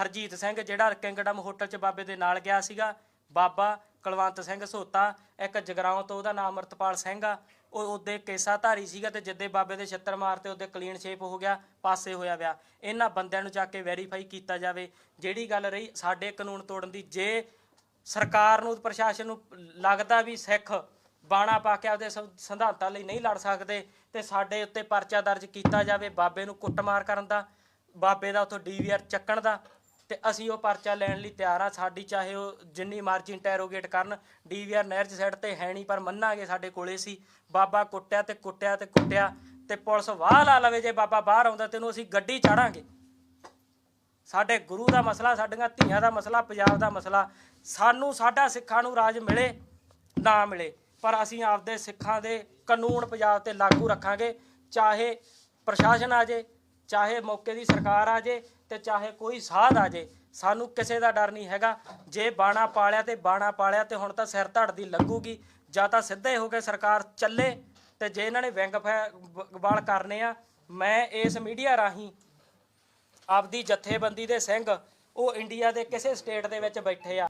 Speaker 1: ਹਰਜੀਤ ਸਿੰਘ, ਜਿਹੜਾ ਕਿੰਗਡਮ ਹੋਟਲ 'ਚ ਬਾਬੇ ਦੇ ਨਾਲ ਗਿਆ ਸੀਗਾ, ਬਾਬਾ ਕੁਲਵੰਤ ਸਿੰਘ ਸੋਤਾ, ਇੱਕ ਜਗਰਾਉਂ ਤੋਂ ਉਹਦਾ ਨਾਮ ਅਮਰਤਪਾਲ ਸਿੰਘ ਆ, ਉਹ ਉਹਦੇ ਕੇਸਾ ਧਾਰੀ ਸੀਗਾ ਤੇ ਜਿੱਦੇ ਬਾਬੇ ਦੇ ਛੱਤਰ ਮਾਰਤੇ ਉਹਦੇ ਕਲੀਨ ਸ਼ੇਪ ਹੋ ਗਿਆ, ਪਾਸੇ ਹੋਇਆ ਵਿਆ ਇਹਨਾਂ ਬੰਦਿਆਂ ਨੂੰ ਜਾ ਕੇ ਵੈਰੀਫਾਈ ਕੀਤਾ ਜਾਵੇ, ਜਿਹੜੀ ਗੱਲ ਰਹੀ ਸਾਡੇ ਕਾਨੂੰਨ ਤੋੜਨ ਦੀ, ਜੇ ਸਰਕਾਰ ਨੂੰ, ਪ੍ਰਸ਼ਾਸਨ ਨੂੰ ਲੱਗਦਾ ਵੀ ਸਿੱਖ ਬਾਣਾ ਪਾ ਕੇ ਆਪਦੇ ਸੰਵ- ਸਿਧਾਂਤਾਂ ਲਈ ਨਹੀਂ ਲੜ ਸਕਦੇ, ਤੇ ਸਾਡੇ ਉੱਤੇ ਪਰਚਾ ਦਰਜ ਕੀਤਾ ਜਾਵੇ ਬਾਬੇ ਨੂੰ ਕੁੱਟਮਾਰ ਕਰਨ ਦਾ, ਬਾਬੇ ਦਾ ਉੱਥੋਂ ਡੀਵੀਆਰ ਚੱਕਣ ਦਾ ਤੇ ਅਸੀਂ ਉਹ ਪਰਚਾ ਲੈਣ ਲਈ ਤਿਆਰ ਆ। ਸਾਡੀ ਚਾਹੇ ਉਹ ਜਿੰਨੀ ਮਰਜ਼ੀ ਇੰਟੈਰੋਗੇਟ ਕਰਨ ਡੀਵੀਆਰ ਨਹਿਰ 'ਚ ਸਾਈਡ ਤੇ ਹੈ ਨਹੀਂ, ਪਰ ਮੰਨਾਂਗੇ ਸਾਡੇ ਕੋਲੇ ਸੀ। ਬਾਬਾ ਕੁੱਟਿਆ ਤੇ ਕੁੱਟਿਆ ਤੇ ਕੁੱਟਿਆ ਤੇ ਪੁਲਿਸ ਵਾਹ ਲਾ ਲਵੇ ਜੇ ਬਾਬਾ ਬਾਹਰ ਆਉਂਦਾ ਤੈਨੂੰ ਅਸੀਂ ਗੱਡੀ ਚਾੜਾਂਗੇ। ਸਾਡੇ ਗੁਰੂ ਦਾ ਮਸਲਾ, ਸਾਡੀਆਂ ਧੀਆਂ ਦਾ ਮਸਲਾ, ਪੰਜਾਬ ਦਾ ਮਸਲਾ, ਸਾਨੂੰ ਸਾਡਾ ਸਿੱਖਾਂ ਨੂੰ ਰਾਜ ਮਿਲੇ, ਨਾ ਮਿਲੇ, ਪਰ ਅਸੀਂ ਆਪਦੇ ਸਿੱਖਾਂ ਦੇ ਕਾਨੂੰਨ ਪੰਜਾਬ ਤੇ ਲਾਗੂ ਰੱਖਾਂਗੇ। ਚਾਹੇ ਪ੍ਰਸ਼ਾਸਨ ਆ ਜੇ, ਚਾਹੇ ਮੌਕੇ ਦੀ ਸਰਕਾਰ ਆ ਜੇ ਤੇ ਚਾਹੇ ਕੋਈ ਸਾਧ ਆ ਜੇ, ਸਾਨੂੰ ਕਿਸੇ ਦਾ ਡਰ ਨਹੀਂ ਹੈਗਾ। ਜੇ ਬਾਣਾ ਪਾਲਿਆ ਤੇ ਬਾਣਾ ਪਾਲਿਆ ਤੇ ਹੁਣ ਤਾਂ ਸਿਰ ਧੜ ਦੀ ਲੱਗੂਗੀ। ਜਾਂ ਤਾਂ ਸਿੱਧੇ ਹੋ ਕੇ ਸਰਕਾਰ ਚੱਲੇ ਤੇ ਜੇ ਇਹਨਾਂ ਨੇ ਵਿੰਗ ਫੈ- ਵਾਲ ਕਰਨੇ ਆ, ਮੈਂ ਇਸ ਮੀਡੀਆ ਰਾਹੀਂ ਆਪਦੀ ਜਥੇਬੰਦੀ ਦੇ ਸਿੰਘ, ਉਹ ਇੰਡੀਆ ਦੇ ਕਿਸੇ ਸਟੇਟ ਦੇ ਵਿੱਚ ਬੈਠੇ ਆ।